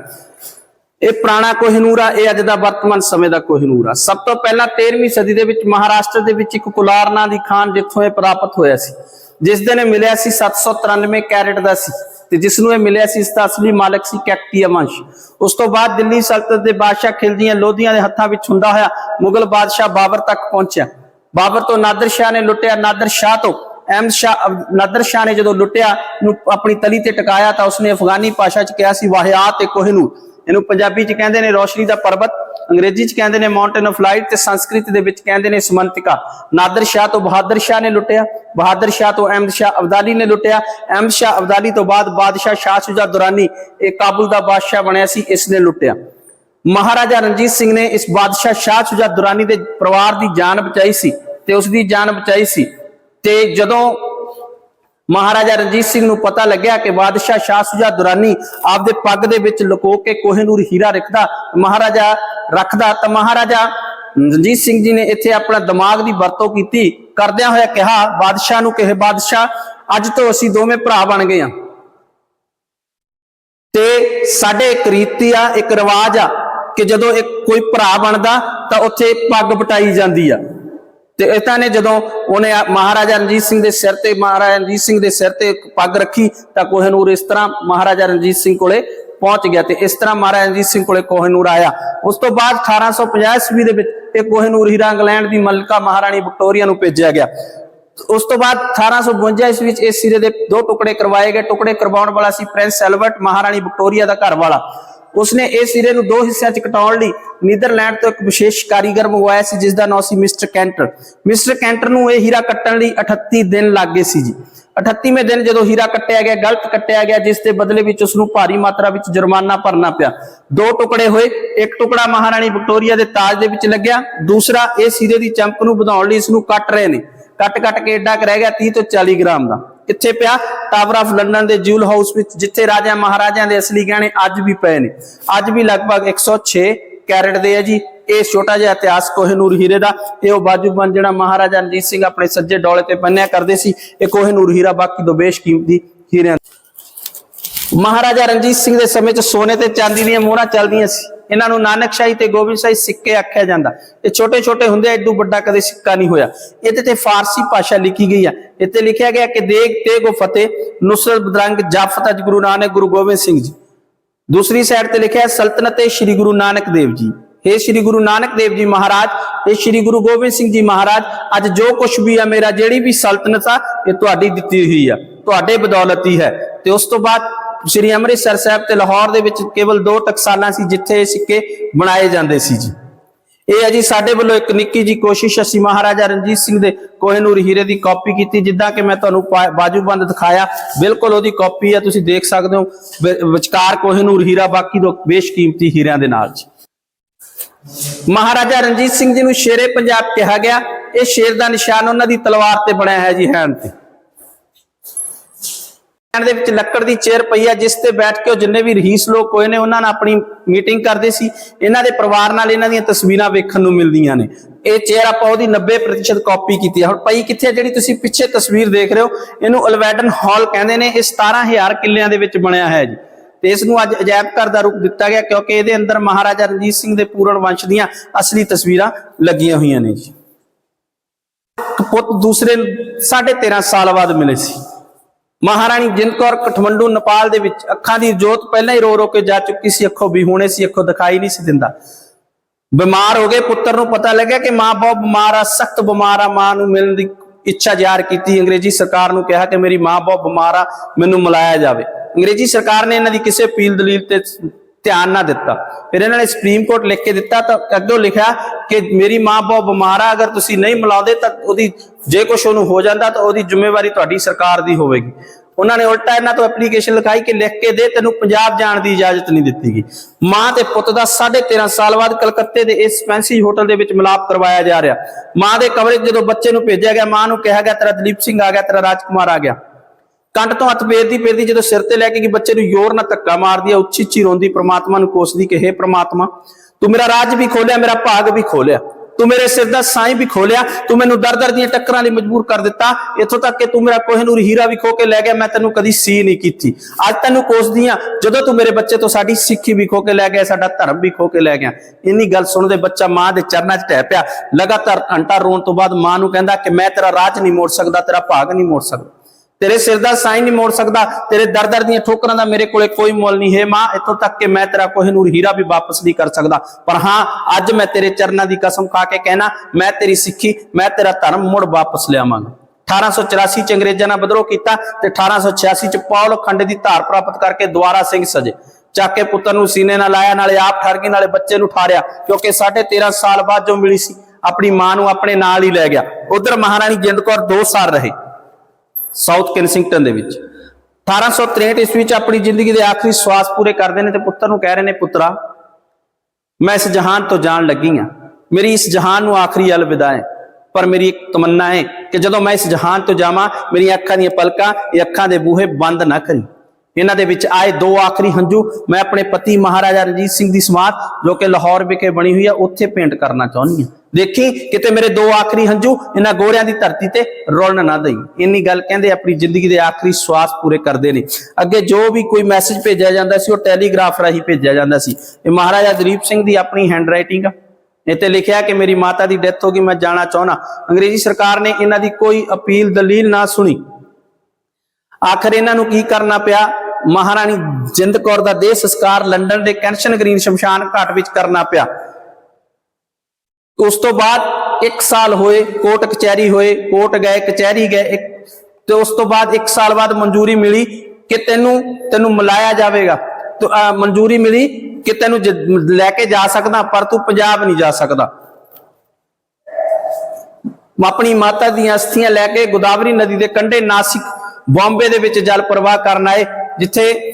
ਇਹ ਪੁਰਾਣਾ ਕੋਹਿਨੂਰ ਆ, ਇਹ ਅੱਜ ਦਾ ਵਰਤਮਾਨ ਸਮੇਂ ਦਾ ਕੋਹਿਨੂਰ ਆ। ਸਭ ਤੋਂ ਪਹਿਲਾਂ 13ਵੀਂ ਸਦੀ ਦੇ ਵਿੱਚ ਮਹਾਰਾਸ਼ਟਰ ਦੇ ਵਿੱਚ ਇੱਕ ਕੁਲਾਰ ਨਾਂ ਦੀ ਖਾਨ ਜਿੱਥੋਂ ਇਹ ਪ੍ਰਾਪਤ ਹੋਇਆ ਸੀ, ਜਿਸ ਦਿਨ ਇਹ ਮਿਲਿਆ ਸੀ 793 ਕੈਰਟ ਦਾ ਸੀ ਤੇ ਜਿਸ ਨੂੰ ਇਹ ਮਿਲਿਆ ਸੀ ਇਸ ਦਾ ਅਸਲੀ ਮਾਲਕ ਸੀ ਕੈਕਟੀਆ ਵੰਸ਼। ਉਸ ਤੋਂ ਬਾਅਦ ਦਿੱਲੀ ਸਲਤਨਤ ਦੇ ਬਾਦਸ਼ਾਹ ਖਿਲਜੀਆਂ ਲੋਧੀਆਂ ਦੇ ਹੱਥਾਂ ਵਿੱਚ ਹੁੰਦਾ ਹੋਇਆ ਮੁਗਲ ਬਾਦਸ਼ਾਹ ਬਾਬਰ ਤੱਕ ਪਹੁੰਚਿਆ। ਬਾਬਰ ਤੋਂ ਨਾਦਰ ਸ਼ਾਹ ਨੇ ਲੁੱਟਿਆ। ਨਾਦਰ ਸ਼ਾਹ ਤੋਂ ਅਹਿਮਦ ਸ਼ਾਹ ਨਾਦਰ ਸ਼ਾਹ ਨੇ ਜਦੋਂ ਲੁੱਟਿਆ, ਨੂੰ ਆਪਣੀ ਤਲੀ ਤੇ ਟਿਕਾਇਆ ਤਾਂ ਉਸਨੇ ਅਫਗਾਨੀ ਭਾਸ਼ਾ 'ਚ ਕਿਹਾ ਸੀ ਵਾਹਿਆ ਤੇ ਕੋਹਿਨੂਰ ਇਹਨੂੰ ਪੰਜਾਬੀ 'ਚ ਕਹਿੰਦੇ ਨੇ ਰੋਸ਼ਨੀ ਦਾ ਪਰਬਤ, ਅੰਗਰੇਜ਼ੀ 'ਚ ਕਹਿੰਦੇ ਨੇ ਮਾਊਂਟੇਨ ਆਫ ਲਾਈਟ ਤੇ ਸੰਸਕ੍ਰਿਤ ਦੇ ਵਿੱਚ ਕਹਿੰਦੇ ਨੇ ਸਮੰਤਿਕਾ ਨਾਦਰ ਸ਼ਾਹ ਤੋਂ ਬਹਾਦਰ ਸ਼ਾਹ ਨੇ ਲੁੱਟਿਆ, ਬਹਾਦਰ ਸ਼ਾਹ ਤੋਂ ਅਹਿਮਦ ਸ਼ਾਹ ਅਬਦਾਲੀ ਨੇ ਲੁੱਟਿਆ। ਅਹਿਮਦ ਸ਼ਾਹ ਅਬਦਾਲੀ ਤੋਂ ਬਾਅਦ ਬਾਦਸ਼ਾਹ ਸ਼ਾਹ ਸ਼ੁਜਾ ਦੁਰਾਨੀ, ਇਹ ਕਾਬੁਲ ਦਾ ਬਾਦਸ਼ਾਹ ਬਣਿਆ ਸੀ, ਇਸ ਨੇ ਲੁੱਟਿਆ। ਮਹਾਰਾਜਾ ਰਣਜੀਤ ਸਿੰਘ ਨੇ ਇਸ ਬਾਦਸ਼ਾਹ ਸ਼ਾਹ ਸ਼ੁਜਾ ਦੁਰਾਨੀ ਦੇ ਪਰਿਵਾਰ ਦੀ ਜਾਨ ਬਚਾਈ ਸੀ ਤੇ ਉਸ ਦੀ ਜਾਨ ਬਚਾਈ ਸੀ। ਤੇ ਜਦੋਂ ਮਹਾਰਾਜਾ ਰਣਜੀਤ ਸਿੰਘ ਨੂੰ ਪਤਾ ਲੱਗਿਆ ਕਿ ਬਾਦਸ਼ਾਹ ਸ਼ਾਹ ਸੁਜਾ ਦੁਰਾਨੀ ਆਪਦੇ ਪੱਗ ਦੇ ਵਿੱਚ ਲੁਕੋ ਕੇ ਕੋਹਿਨੂਰ ਹੀਰਾ ਰੱਖਦਾ, ਮਹਾਰਾਜਾ ਰੱਖਦਾ, ਤਾਂ ਮਹਾਰਾਜਾ ਰਣਜੀਤ ਸਿੰਘ ਜੀ ਨੇ ਇੱਥੇ ਆਪਣਾ ਦਿਮਾਗ ਦੀ ਵਰਤੋਂ ਕੀਤੀ, ਕਰਦਿਆਂ ਹੋਇਆ ਕਿਹਾ, ਬਾਦਸ਼ਾਹ ਨੂੰ ਕਿਹਾ, ਬਾਦਸ਼ਾਹ, ਅੱਜ ਤੋਂ ਅਸੀਂ ਦੋਵੇਂ ਭਰਾ ਬਣ ਗਏ ਹਾਂ। ਤੇ ਸਾਡੇ ਇੱਕ ਰੀਤੀ ਆ, ਇੱਕ ਰਿਵਾਜ ਆ, ਕਿ ਜਦੋਂ ਇੱਕ ਕੋਈ ਭਰਾ ਬਣਦਾ, ਤਾਂ ਉੱਥੇ ਪੱਗ ਬਟਾਈ ਜਾਂਦੀ ਆ। ਤੇ ਇਤਾਂ ਨੇ ਜਦੋਂ ਉਹਨੇ ਮਹਾਰਾਜਾ ਰਣਜੀਤ ਸਿੰਘ ਦੇ ਸਿਰ ਤੇ, ਮਹਾਰਾਜਾ ਰਣਜੀਤ ਸਿੰਘ ਦੇ ਸਿਰ ਤੇ ਪੱਗ ਰੱਖੀ, ਤਾਂ ਕੋਹਿਨੂਰ ਇਸ ਤਰ੍ਹਾਂ ਮਹਾਰਾਜਾ ਰਣਜੀਤ ਸਿੰਘ ਕੋਲੇ ਪਹੁੰਚ ਗਿਆ ਤੇ ਇਸ ਤਰ੍ਹਾਂ ਮਹਾਰਾਜਾ ਰਣਜੀਤ ਸਿੰਘ ਕੋਲੇ ਕੋਹਿਨੂਰ ਆਇਆ। ਉਸ ਤੋਂ ਬਾਅਦ 1850 ਈਸਵੀ ਦੇ ਵਿੱਚ ਇਹ ਕੋਹਿਨੂਰ ਹੀਰਾ ਇੰਗਲੈਂਡ ਦੀ ਮਲਕਾ ਮਹਾਰਾਣੀ ਵਿਕਟੋਰੀਆ ਨੂੰ ਭੇਜਿਆ ਗਿਆ। ਉਸ ਤੋਂ ਬਾਅਦ 1852 ਈਸਵੀ ਵਿੱਚ ਇਸ ਸਿਰੇ ਦੇ ਦੋ ਟੁਕੜੇ ਕਰਵਾਏ ਗਏ। ਟੁਕੜੇ ਕਰਵਾਉਣ ਵਾਲਾ ਸੀ ਪ੍ਰਿੰਸ ਐਲਬਰਟ ਮਹਾਰਾਣੀ ਵਿਕਟੋਰੀਆ ਦਾ ਘਰ ਵਾਲਾ ਉਸਨੇ ਇਹ ਸਿਰੇ ਨੂੰ ਦੋ ਹਿੱਸਿਆਂ 'ਚ ਕਟਾਉਣ ਲਈ ਨੀਦਰਲੈਂਡ ਤੋਂ ਇੱਕ ਵਿਸ਼ੇਸ਼ ਕਾਰੀਗਰ ਮੰਗਵਾਇਆ ਸੀ, ਜਿਸ ਦਾ ਨਾਮ ਸੀ ਮਿਸਟਰ ਕੈਂਟਰ। ਮਿਸਟਰ ਕੈਂਟਰ ਨੂੰ ਇਹ ਹੀਰਾ ਕੱਟਣ ਲਈ 38 ਦਿਨ ਲੱਗ ਗਏ ਸੀ ਜੀ। 38ਵੇਂ ਦਿਨ ਜਦੋਂ ਹੀਰਾ ਕੱਟਿਆ ਗਿਆ, ਗਲਤ ਕੱਟਿਆ ਗਿਆ, ਜਿਸ ਦੇ ਬਦਲੇ ਵਿੱਚ ਉਸ ਨੂੰ ਭਾਰੀ ਮਾਤਰਾ ਵਿੱਚ ਜੁਰਮਾਨਾ ਭਰਨਾ ਪਿਆ। ਦੋ ਟੁਕੜੇ ਹੋਏ, ਇੱਕ ਟੁਕੜਾ ਮਹਾਰਾਣੀ ਵਿਕਟੋਰੀਆ ਦੇ ਤਾਜ ਦੇ ਵਿੱਚ ਲੱਗਿਆ, ਦੂਸਰਾ ਇਹ ਸਿਰੇ ਦੀ ਚਮਕ ਨੂੰ ਵਧਾਉਣ ਲਈ ਇਸ ਨੂੰ ਕੱਟ ਰਹੇ ਨੇ। ਕੱਟ ਕੱਟ ਕੇ ਏਡਾ ਕਰ ਰਹਿ ਗਿਆ 30 ਤੋਂ 40 ਗ੍ਰਾਮ ਦਾ। ਕਿੱਥੇ ਪਿਆ? ਟਾਵਰ ਆਫ ਲੰਡਨ ਦੇ ਜਿਊਲ ਹਾਊਸ ਵਿੱਚ, ਜਿੱਥੇ ਰਾਜਾ ਮਹਾਰਾਜਿਆਂ ਦੇ ਅਸਲੀ ਗਹਿਣੇ ਅੱਜ ਵੀ ਪਏ ਨੇ। ਅੱਜ ਵੀ ਲਗਭਗ 106 ਕੈਰਟ ਦੇ ਹੈ ਜੀ। ਇਹ ਛੋਟਾ ਜਿਹਾ ਇਤਿਹਾਸ ਕੋਹਿਨੂਰ ਹੀਰੇ ਦਾ। ਇਹ ਉਹ ਬਾਜੂਬੰਦ ਜਿਹੜਾ ਮਹਾਰਾਜਾ ਰਣਜੀਤ ਸਿੰਘ ਆਪਣੇ ਸੱਜੇ ਡੋਲੇ ਤੇ ਬੰਨਿਆ ਕਰਦੇ ਸੀ। ਇਹ ਕੋਹਿਨੂਰ ਹੀਰਾ ਬਾਕੀ ਤੋਂ ਬੇਸ਼ਕੀਮਤੀ ਹੀਰਿਆਂ ਮਹਾਰਾਜਾ ਰਣਜੀਤ ਸਿੰਘ ਦੇ ਸਮੇਂ 'ਚ ਸੋਨੇ ਤੇ ਚਾਂਦੀ ਦੀਆਂ ਮੋਹਰਾਂ ਚੱਲਦੀਆਂ ਸੀ। ਇਹਨਾਂ ਨੂੰ ਨਾਨਕਸ਼ਾਹੀ ਤੇ ਗੋਬਿੰਦਸ਼ਾਹੀ ਸਿੱਕੇ ਆਖਿਆ ਜਾਂਦਾ। ਇਹ ਛੋਟੇ ਛੋਟੇ ਹੁੰਦੇ ਐਡੂ ਵੱਡਾ ਕਦੇ ਸਿੱਕਾ ਨਹੀਂ ਹੋਇਆ। ਇਹਦੇ ਤੇ ਫਾਰਸੀ ਭਾਸ਼ਾ ਲਿਖੀ ਗਈ ਆ। ਇੱਥੇ ਲਿਖਿਆ ਗਿਆ ਕਿ ਦੇਗ ਤੇ ਫਤਿਹ, ਨੁਸਰਤ ਬਦਰੰਗ ਜਾਫਤ ਅਜ ਗੁਰੂ ਨਾਨਕ, ਗੁਰੂ ਗੋਬਿੰਦ ਸਿੰਘ ਜੀ। ਦੂਸਰੀ ਸਾਈਡ ਤੇ ਲਿਖਿਆ ਸਲਤਨਤ ਤੇ ਸ੍ਰੀ ਗੁਰੂ ਨਾਨਕ ਦੇਵ ਜੀ। हे ਸ੍ਰੀ ਗੁਰੂ ਨਾਨਕ ਦੇਵ ਜੀ ਮਹਾਰਾਜ ਇਹ ਸ੍ਰੀ ਗੁਰੂ ਗੋਬਿੰਦ ਸਿੰਘ ਜੀ ਮਹਾਰਾਜ, ਅੱਜ ਜੋ ਕੁਝ ਵੀ ਆ, ਮੇਰਾ ਜਿਹੜੀ ਵੀ ਸਲਤਨਤ ਆ, ਇਹ ਤੁਹਾਡੀ ਦਿੱਤੀ ਹੋਈ ਆ। ਤੁਹਾਡੇ ਬਦੌਲਤ ਹੀ ਹੈ। ਤੇ ਉਸ ਤੋਂ ਬਾਅਦ ਸ੍ਰੀ ਅੰਮ੍ਰਿਤਸਰ ਸਾਹਿਬ ਤੇ ਲਾਹੌਰ ਦੇ ਵਿੱਚ ਕੇਵਲ ਦੋ ਟਕਸਾਲਾਂ ਸੀ, ਜਿੱਥੇ ਇਹ ਸਿੱਕੇ ਬਣਾਏ ਜਾਂਦੇ ਸੀ ਜੀ। ਇਹ ਹੈ ਜੀ ਸਾਡੇ ਵੱਲੋਂ ਇੱਕ ਨਿੱਕੀ ਜੀ ਕੋਸ਼ਿਸ਼, ਅਸੀਂ ਮਹਾਰਾਜਾ ਰਣਜੀਤ ਸਿੰਘ ਦੇ ਕੋਹਿਨੂਰ ਹੀਰੇ ਦੀ ਕਾਪੀ ਕੀਤੀ, ਜਿੱਦਾਂ ਕਿ ਮੈਂ ਤੁਹਾਨੂੰ ਪਾ- ਬਾਜੂਬੰਦ ਦਿਖਾਇਆ। ਬਿਲਕੁਲ ਉਹਦੀ ਕਾਪੀ ਹੈ, ਤੁਸੀਂ ਦੇਖ ਸਕਦੇ ਹੋ। ਵਿ- ਵਿਚਕਾਰ ਕੋਹਿਨੂਰ ਹੀਰਾ, ਬਾਕੀ ਤੋਂ ਬੇਸ਼ਕੀਮਤੀ ਹੀਰਿਆਂ ਦੇ ਨਾਲ ਜੀ। ਮਹਾਰਾਜਾ ਰਣਜੀਤ ਸਿੰਘ ਜੀ ਨੂੰ ਸ਼ੇਰੇ ਪੰਜਾਬ ਕਿਹਾ ਗਿਆ। ਇਹ ਸ਼ੇਰ ਦਾ ਨਿਸ਼ਾਨ ਉਹਨਾਂ ਦੀ ਤਲਵਾਰ ਤੇ ਬਣਿਆ ਹੈ ਜੀ, ਹੈਂਡ ਤੇ। ਹੈਂਡ ਦੇ ਵਿੱਚ ਲੱਕੜ ਦੀ ਚੇਅਰ ਪਈ ਹੈ ਜਿਸ ਤੇ ਬੈਠ ਕੇ ਉਹ ਜਿੰਨੇ ਵੀ ਰਹੀਸ ਲੋਕ ਹੋਏ ਨੇ, ਉਹਨਾਂ ਨਾਲ ਆਪਣੀ ਮੀਟਿੰਗ ਕਰਦੇ ਸੀ। ਇਹਨਾਂ ਦੇ ਪਰਿਵਾਰ ਨਾਲ ਇਹਨਾਂ ਦੀਆਂ ਤਸਵੀਰਾਂ ਵੇਖਣ ਨੂੰ ਮਿਲਦੀਆਂ ਨੇ। ਇਹ ਚੇਅਰ ਆਪਾਂ ਉਹਦੀ 90% ਕਾਪੀ ਕੀਤੀ ਹੈ ਹੁਣ ਪਈ ਕਿੱਥੇ ਹੈ ਜਿਹੜੀ ਤੁਸੀਂ ਪਿੱਛੇ ਤਸਵੀਰ ਦੇਖ ਰਹੇ ਹੋ? ਇਹਨੂੰ ਅਲਵੈਡਨ ਹਾਲ ਕਹਿੰਦੇ ਨੇ। ਇਹ 17000 ਕਿੱਲਿਆਂ ਦੇ ਵਿੱਚ ਬਣਿਆ ਹੈ ਜੀ। ਤੇ ਇਸ ਨੂੰ ਅੱਜ ਅਜਾਇਬ ਘਰ ਦਾ ਰੂਪ ਦਿੱਤਾ ਗਿਆ, ਕਿਉਂਕਿ ਇਹਦੇ ਅੰਦਰ ਮਹਾਰਾਜਾ ਰਣਜੀਤ ਸਿੰਘ ਦੇ ਪੂਰਨ ਵੰਸ਼ ਦੀਆਂ ਅਸਲੀ ਤਸਵੀਰਾਂ ਲੱਗੀਆਂ ਹੋਈਆਂ ਨੇ ਜੀ। ਪੁੱਤ ਦੂਸਰੇ 13.5 ਸਾਲ ਬਾਅਦ ਮਿਲੇ ਸੀ। ਮਹਾਰਾਣੀ ਜਿੰਦ ਕਠਮੰਡੂ ਨੇਪਾਲ ਦੇ ਵਿੱਚ ਅੱਖਾਂ ਦੀ ਜੋਤ ਪਹਿਲਾਂ ਹੀ ਰੋ ਰੋ ਕੇ ਜਾ ਚੁੱਕੀ ਸੀ, ਅੱਖੋਂ ਵੀ ਹੋਣੇ ਸੀ, ਅੱਖੋਂ ਦਿਖਾਈ ਨਹੀਂ ਸੀ ਦਿੰਦਾ। ਬਿਮਾਰ ਹੋ ਗਏ ਪੁੱਤਰ ਨੂੰ ਪਤਾ ਲੱਗਿਆ ਕਿ ਮਾਂ ਬਹੁਤ ਬਿਮਾਰ ਆ, ਸਖਤ ਬਿਮਾਰ ਆ, ਮਾਂ ਨੂੰ ਮਿਲਣ ਦੀ ਇੱਛਾ ਜ਼ਾਹਰ ਕੀਤੀ। ਅੰਗਰੇਜ਼ੀ ਸਰਕਾਰ ਨੂੰ ਕਿਹਾ ਕਿ ਮੇਰੀ ਮਾਂ ਬਹੁਤ ਬਿਮਾਰ ਆ, ਮੈਨੂੰ ਮਿਲਾਇਆ ਜਾਵੇ। ਅੰਗਰੇਜ਼ੀ ਸਰਕਾਰ ਨੇ ਇਹਨਾਂ ਦੀ ਕਿਸੇ ਅਪੀਲ, ਦਲੀਲ ਤੇ ਧਿਆਨ ਨਾ ਦਿੱਤਾ। ਫਿਰ ਇਹਨਾਂ ਨੇ ਸੁਪਰੀਮ ਕੋਰਟ ਲਿਖ ਕੇ ਦਿੱਤਾ ਤਾਂ ਅੱਗੋਂ ਲਿਖਿਆ ਕਿ ਮੇਰੀ ਮਾਂ ਬਹੁਤ ਬਿਮਾਰ ਆ, ਅਗਰ ਤੁਸੀਂ ਨਹੀਂ ਮਿਲਾਉਂਦੇ ਤਾਂ ਉਹਦੀ ਜੇ ਕੁਝ ਉਹਨੂੰ ਹੋ ਜਾਂਦਾ ਤਾਂ ਉਹਦੀ ਜ਼ਿੰਮੇਵਾਰੀ ਤੁਹਾਡੀ ਸਰਕਾਰ ਦੀ ਹੋਵੇਗੀ। ਉਹਨਾਂ ਨੇ ਉਲਟਾ ਇਹਨਾਂ ਤੋਂ ਐਪਲੀਕੇਸ਼ਨ ਲਿਖਾਈ ਕਿ ਲਿਖ ਕੇ ਦੇ, ਤੈਨੂੰ ਪੰਜਾਬ ਜਾਣ ਦੀ ਇਜਾਜ਼ਤ ਨਹੀਂ ਦਿੱਤੀ ਗਈ। ਮਾਂ ਤੇ ਪੁੱਤ ਦਾ 13.5 ਸਾਲ ਬਾਅਦ ਕਲਕੱਤੇ ਦੇ ਇਸ ਫੈਂਸੀ ਹੋਟਲ ਦੇ ਵਿੱਚ ਮਿਲਾਪ ਕਰਵਾਇਆ ਜਾ ਰਿਹਾ। ਮਾਂ ਦੇ ਕਮਰੇ ਜਦੋਂ ਬੱਚੇ ਨੂੰ ਭੇਜਿਆ ਗਿਆ, ਮਾਂ ਨੂੰ ਕਿਹਾ ਗਿਆ, ਤੇਰਾ ਦਲੀਪ ਸਿੰਘ ਆ ਗਿਆ, ਤੇਰਾ ਰਾਜਕੁਮਾਰ ਆ ਗਿਆ। ਕੰਟ ਤੋਂ ਹੱਥ ਫੇਰਦੀ ਫੇਰਦੀ ਜਦੋਂ ਸਿਰ ਤੇ ਲੈ ਕੇ ਗਈ, ਬੱਚੇ ਨੂੰ ਜ਼ੋਰ ਨਾਲ ਧੱਕਾ ਮਾਰਦੀ ਆ, ਉੱਚੀ ਉੱਚੀ ਰੋਂਦੀ, ਪ੍ਰਮਾਤਮਾ ਨੂੰ ਕੋਸਦੀ ਕਿ हे ਪ੍ਰਮਾਤਮਾ, ਤੂੰ ਮੇਰਾ ਰਾਜ ਵੀ ਖੋਲਿਆ, ਮੇਰਾ ਭਾਗ ਵੀ ਖੋਲਿਆ। ਤੂੰ ਮੇਰੇ ਸਿਰ ਦਾ ਸਾਈਂ ਵੀ ਖੋਲਿਆ, ਤੂੰ ਮੈਨੂੰ ਦਰ ਦਰ ਦੀਆਂ ਟੱਕਰਾਂ ਲਈ ਮਜਬੂਰ ਕਰ ਦਿੱਤਾ। ਇੱਥੋਂ ਤੱਕ ਕਿ ਤੂੰ ਮੇਰਾ ਕੋਹਿਨੂਰ ਹੀਰਾ ਵੀ ਖੋ ਕੇ ਲੈ ਗਿਆ, ਮੈਂ ਤੈਨੂੰ ਕਦੀ ਸੀ ਨਹੀਂ ਕੀਤੀ। ਅੱਜ ਤੈਨੂੰ ਕੋਸਦੀ ਆ, ਜਦੋਂ ਤੂੰ ਮੇਰੇ ਬੱਚੇ ਤੋਂ ਸਾਡੀ ਸਿੱਖੀ ਵੀ ਖੋ ਕੇ ਲੈ ਗਿਆ, ਸਾਡਾ ਧਰਮ ਵੀ ਖੋ ਕੇ ਲੈ ਗਿਆ। ਇੰਨੀ ਗੱਲ ਸੁਣਦੇ ਬੱਚਾ ਮਾਂ ਦੇ ਚਰਨਾਂ 'ਚ ਟਹਿ ਪਿਆ। ਲਗਾਤਾਰ ਘੰਟਾ ਰੋਣ ਤੋਂ ਬਾਅਦ ਮਾਂ ਨੂੰ ਕਹਿੰਦਾ ਕਿ ਮੈਂ ਤੇਰਾ ਰਾਜ ਨਹੀਂ ਮੋੜ ਸਕਦਾ, ਤੇਰਾ ਭਾਗ ਨਹੀਂ ਮੋੜ ਸਕਦਾ। ਤੇਰੇ ਸਿਰ ਦਾ ਸਾਈ ਨਹੀਂ ਮੋੜ ਸਕਦਾ, ਤੇਰੇ ਦਰ ਦਰ ਦੀਆਂ ਠੋਕਰਾਂ ਦਾ ਮੇਰੇ ਕੋਲੇ ਕੋਈ ਮੁੱਲ ਨਹੀਂ। ਹੈ ਮਾਂ, ਇੱਥੋਂ ਤੱਕ ਕਿ ਮੈਂ ਤੇਰਾ ਕੋਈ ਨੂਰ ਹੀਰਾ ਵੀ ਵਾਪਸ ਨਹੀਂ ਕਰ ਸਕਦਾ। ਪਰ ਹਾਂ, ਅੱਜ ਮੈਂ ਤੇਰੇ ਚਰਨਾਂ ਦੀ ਕਸਮ ਖਾ ਕੇ ਕਹਿਣਾ, ਮੈਂ ਤੇਰੀ ਸਿੱਖੀ, ਮੈਂ ਤੇਰਾ ਧਰਮ ਮੁੜ ਵਾਪਸ ਲਿਆਵਾਂਗਾ। 1884 ਚ ਅੰਗਰੇਜ਼ਾਂ ਨਾਲ ਵਿਦਰੋਹ ਕੀਤਾ ਤੇ 1886 ਚ ਪੌਲ ਖੰਡ ਦੀ ਧਾਰ ਪ੍ਰਾਪਤ ਕਰਕੇ ਦੁਆਰਾ ਸਿੰਘ ਸਜੇ। ਚਾਕੇ ਪੁੱਤਰ ਨੂੰ ਸੀਨੇ ਨਾਲ ਲਾਇਆ ਨਾਲੇ ਆਪ ਠਰ ਗਈ ਨਾਲੇ ਬੱਚੇ ਨੂੰ ਠਾਰਿਆ, ਕਿਉਂਕਿ 13.5 ਸਾਲ ਬਾਅਦ ਜੋ ਮਿਲੀ ਸੀ, ਆਪਣੀ ਮਾਂ ਨੂੰ ਆਪਣੇ ਨਾਲ ਹੀ ਲੈ ਗਿਆ। ਉਧਰ ਮਹਾਰਾਣੀ ਜਿੰਦ ਕੌਰ 2 ਸਾਲ ਰਹੇ। ਸਾਊਥ ਕੈਨਸਿੰਗਟਨ ਦੇ ਵਿੱਚ। 1863 ਈਸਵੀ ਚ ਆਪਣੀ ਜ਼ਿੰਦਗੀ ਦੇ ਆਖਰੀ ਸਵਾਸ ਪੂਰੇ ਕਰਦੇ ਨੇ ਤੇ ਪੁੱਤਰ ਨੂੰ ਕਹਿ ਰਹੇ ਨੇ, ਪੁੱਤਰਾ, ਮੈਂ ਇਸ ਜਹਾਨ ਤੋਂ ਜਾਣ ਲੱਗੀ ਆ ਮੇਰੀ ਇਸ ਜਹਾਨ ਨੂੰ ਆਖਰੀ ਅਲਵਿਦਾ ਹੈ। ਪਰ ਮੇਰੀ ਇੱਕ ਤਮੰਨਾ ਹੈ ਕਿ ਜਦੋਂ ਮੈਂ ਇਸ ਜਹਾਨ ਤੋਂ ਜਾਵਾਂ, ਮੇਰੀਆਂ ਅੱਖਾਂ ਦੀਆਂ ਪਲਕਾਂ ਇਹ ਅੱਖਾਂ ਦੇ ਬੂਹੇ ਬੰਦ ਨਾ ਕਰੀ। ਇਹਨਾਂ ਦੇ ਵਿੱਚ ਆਏ ਦੋ ਆਖਰੀ ਹੰਝੂ ਮੈਂ ਆਪਣੇ ਪਤੀ ਮਹਾਰਾਜਾ ਰਣਜੀਤ ਸਿੰਘ ਦੀ ਸਮਾਧ, ਜੋ ਕਿ ਲਾਹੌਰ ਵਿਖੇ ਬਣੀ ਹੋਈ ਹੈ ਉੱਥੇ ਪੇਂਟ ਕਰਨਾ ਚਾਹੁੰਦੀ ਹਾਂ। ਦੇਖੀ, ਕਿਤੇ ਮੇਰੇ ਦੋ ਆਖਰੀ ਹੰਝੂ ਇਹਨਾਂ ਗੋਰਿਆਂ ਦੀ ਧਰਤੀ ਤੇ ਰੋਲਣ ਨਾ ਦੇਈ। ਇੰਨੀ ਗੱਲ ਕਹਿੰਦੇ ਆਪਣੀ ਜ਼ਿੰਦਗੀ ਦੇ ਆਖਰੀ ਸਵਾਸ ਪੂਰੇ ਕਰਦੇ ਨੇ। ਅੱਗੇ ਜੋ ਵੀ ਕੋਈ ਮੈਸੇਜ ਭੇਜਿਆ ਜਾਂਦਾ ਸੀ, ਉਹ ਟੈਲੀਗ੍ਰਾਫ ਰਾਹੀਂ ਭੇਜਿਆ ਜਾਂਦਾ ਸੀ। ਇਹ ਮਹਾਰਾਜਾ ਦਲੀਪ ਸਿੰਘ ਦੀ ਆਪਣੀ ਹੈਂਡਰਾਈਟਿੰਗ ਆ। ਇੱਥੇ ਲਿਖਿਆ ਕਿ ਮੇਰੀ ਮਾਤਾ ਦੀ ਡੈਥ ਹੋ ਗਈ, ਮੈਂ ਜਾਣਾ ਚਾਹੁੰਦਾ। ਅੰਗਰੇਜ਼ੀ ਸਰਕਾਰ ਨੇ ਇਹਨਾਂ ਦੀ ਕੋਈ ਅਪੀਲ, ਦਲੀਲ ਨਾ ਸੁਣੀ। ਆਖਰ ਇਹਨਾਂ ਨੂੰ ਕੀ ਕਰਨਾ ਪਿਆ? ਮਹਾਰਾਣੀ ਜਿੰਦ ਕੌਰ ਦਾ ਦੇਹ ਸੰਸਕਾਰ ਲੰਡਨ ਦੇ ਕੈਨਸ਼ਨ ਗ੍ਰੀਨ ਸ਼ਮਸ਼ਾਨ ਘਾਟ ਵਿੱਚ ਕਰਨਾ ਪਿਆ। ਉਸ ਤੋਂ ਬਾਅਦ 1 ਸਾਲ ਹੋਏ, ਕੋਰਟ ਕਚਹਿਰੀ ਹੋਏ, ਕੋਰਟ ਗਏ, ਕਚਹਿਰੀ ਗਏ ਤੇ ਉਸ ਤੋਂ ਬਾਅਦ 1 ਸਾਲ ਬਾਅਦ ਮਨਜ਼ੂਰੀ ਮਿਲੀ ਕਿ ਤੈਨੂੰ ਤੈਨੂੰ ਮਿਲਾਇਆ ਜਾਵੇਗਾ। ਮਨਜ਼ੂਰੀ ਮਿਲੀ ਕਿ ਤੈਨੂੰ ਲੈ ਕੇ ਜਾ ਸਕਦਾ, ਪਰ ਤੂੰ ਪੰਜਾਬ ਨਹੀਂ ਜਾ ਸਕਦਾ। ਆਪਣੀ ਮਾਤਾ ਦੀਆਂ ਅਸਥੀਆਂ ਲੈ ਕੇ ਗੋਦਾਵਰੀ ਨਦੀ ਦੇ ਕੰਢੇ ਨਾਸਿਕ, ਬੰਬੇ ਦੇ ਵਿੱਚ ਜਲ ਪ੍ਰਵਾਹ ਕਰਨ ਆਏ, ਜਿੱਥੇ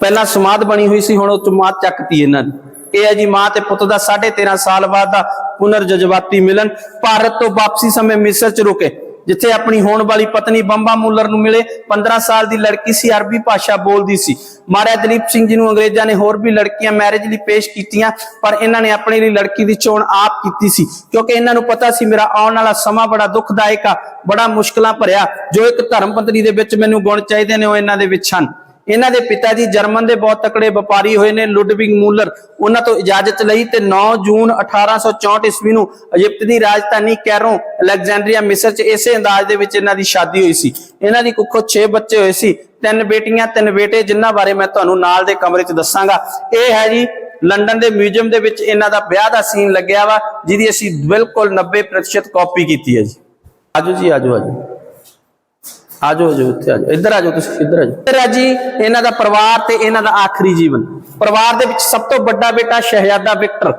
ਪਹਿਲਾਂ ਸਮਾਧ ਬਣੀ ਹੋਈ ਸੀ, ਹੁਣ ਉਹ ਸਮਾਧ ਚੱਕਤੀ ਇਹਨਾਂ ਦੀ। ਇਹ ਹੈ ਜੀ ਮਾਂ ਤੇ ਪੁੱਤ ਦਾ 13.5 ਸਾਲ ਬਾਅਦ ਦਾ ਪੁਨਰ ਜਜ਼ਬਾਤੀ ਮਿਲਨ। ਭਾਰਤ ਤੋਂ ਵਾਪਸੀ ਸਮੇਂ ਮਿਸਰ ਚ ਰੁਕੇ, ਜਿੱਥੇ ਆਪਣੀ ਹੋਣ ਵਾਲੀ ਪਤਨੀ ਬੰਬਾ ਮੁੱਲਰ ਨੂੰ ਮਿਲੇ। 15 ਸਾਲ ਦੀ ਲੜਕੀ ਸੀ, ਅਰਬੀ ਭਾਸ਼ਾ ਬੋਲਦੀ ਸੀ। ਮਹਾਰਾਜ ਦਲੀਪ ਸਿੰਘ ਜੀ ਨੂੰ ਅੰਗਰੇਜ਼ਾਂ ਨੇ ਹੋਰ ਵੀ ਲੜਕੀਆਂ ਮੈਰਿਜ ਲਈ ਪੇਸ਼ ਕੀਤੀਆਂ, ਪਰ ਇਹਨਾਂ ਨੇ ਆਪਣੇ ਲਈ ਲੜਕੀ ਦੀ ਚੋਣ ਆਪ ਕੀਤੀ ਸੀ। ਕਿਉਂਕਿ ਇਹਨਾਂ ਨੂੰ ਪਤਾ ਸੀ, ਮੇਰਾ ਆਉਣ ਵਾਲਾ ਸਮਾਂ ਬੜਾ ਦੁਖਦਾਇਕ ਆ, ਬੜਾ ਮੁਸ਼ਕਲਾਂ ਭਰਿਆ। ਜੋ ਇੱਕ ਧਰਮ ਪਤਨੀ ਦੇ ਵਿੱਚ ਮੈਨੂੰ ਗੁਣ ਚਾਹੀਦੇ ਨੇ, ਉਹ ਇਹਨਾਂ ਦੇ ਵਿੱਚ ਹਨ। ਇਹਨਾਂ ਦੇ ਪਿਤਾ ਜੀ ਜਰਮਨ ਦੇ ਬਹੁਤ ਤਕੜੇ ਵਪਾਰੀ ਹੋਏ ਨੇ, ਲੁਡਵਿਗ ਮੂਲਰ। ਉਹਨਾਂ ਤੋਂ ਇਜਾਜ਼ਤ ਲਈ ਤੇ 9 ਜੂਨ 1864 ਈਸਵੀ ਨੂੰ ਇਜਿਪਟ ਦੀ ਰਾਜਧਾਨੀ ਕੈਰੋ, ਅਲੈਗਜ਼ੈਂਡਰੀਆ, ਮਿਸਰ 'ਚ ਇਸੇ ਅੰਦਾਜ਼ ਦੇ ਵਿੱਚ ਇਹਨਾਂ ਦੀ ਸ਼ਾਦੀ ਹੋਈ ਸੀ। ਇਹਨਾਂ ਦੀ ਕੁੱਖੋਂ 6 ਬੱਚੇ ਹੋਏ ਸੀ, ਤਿੰਨ ਬੇਟੀਆਂ, ਤਿੰਨ ਬੇਟੇ, ਜਿਨ੍ਹਾਂ ਬਾਰੇ ਮੈਂ ਤੁਹਾਨੂੰ ਨਾਲ ਦੇ ਕਮਰੇ 'ਚ ਦੱਸਾਂਗਾ। ਇਹ ਹੈ ਜੀ, ਲੰਡਨ ਦੇ ਮਿਊਜ਼ੀਅਮ ਦੇ ਵਿੱਚ ਇਹਨਾਂ ਦਾ ਵਿਆਹ ਦਾ ਸੀਨ ਲੱਗਿਆ ਵਾ, ਜਿਹਦੀ ਅਸੀਂ ਬਿਲਕੁਲ 90% ਕਾਪੀ ਕੀਤੀ ਹੈ ਜੀ। ਆਜੋ ਜੀ, ਆਜੋ ਆਜੋ। ਆਜੋ ਆਜੋ ਇੱਥੇ ਆਜੋ। ਇੱਧਰ ਆਜੋ ਤੁਸੀਂ, ਇੱਧਰ ਆਜੋ। ਇੱਧਰ ਆ ਜੀ ਇਹਨਾਂ ਦਾ ਪਰਿਵਾਰ ਤੇ ਇਹਨਾਂ ਦਾ ਆਖਰੀ ਜੀਵਨ। ਪਰਿਵਾਰ ਦੇ ਵਿੱਚ ਸਭ ਤੋਂ ਵੱਡਾ ਬੇਟਾ ਸ਼ਹਿਜ਼ਾਦਾ ਵਿਕਟਰ।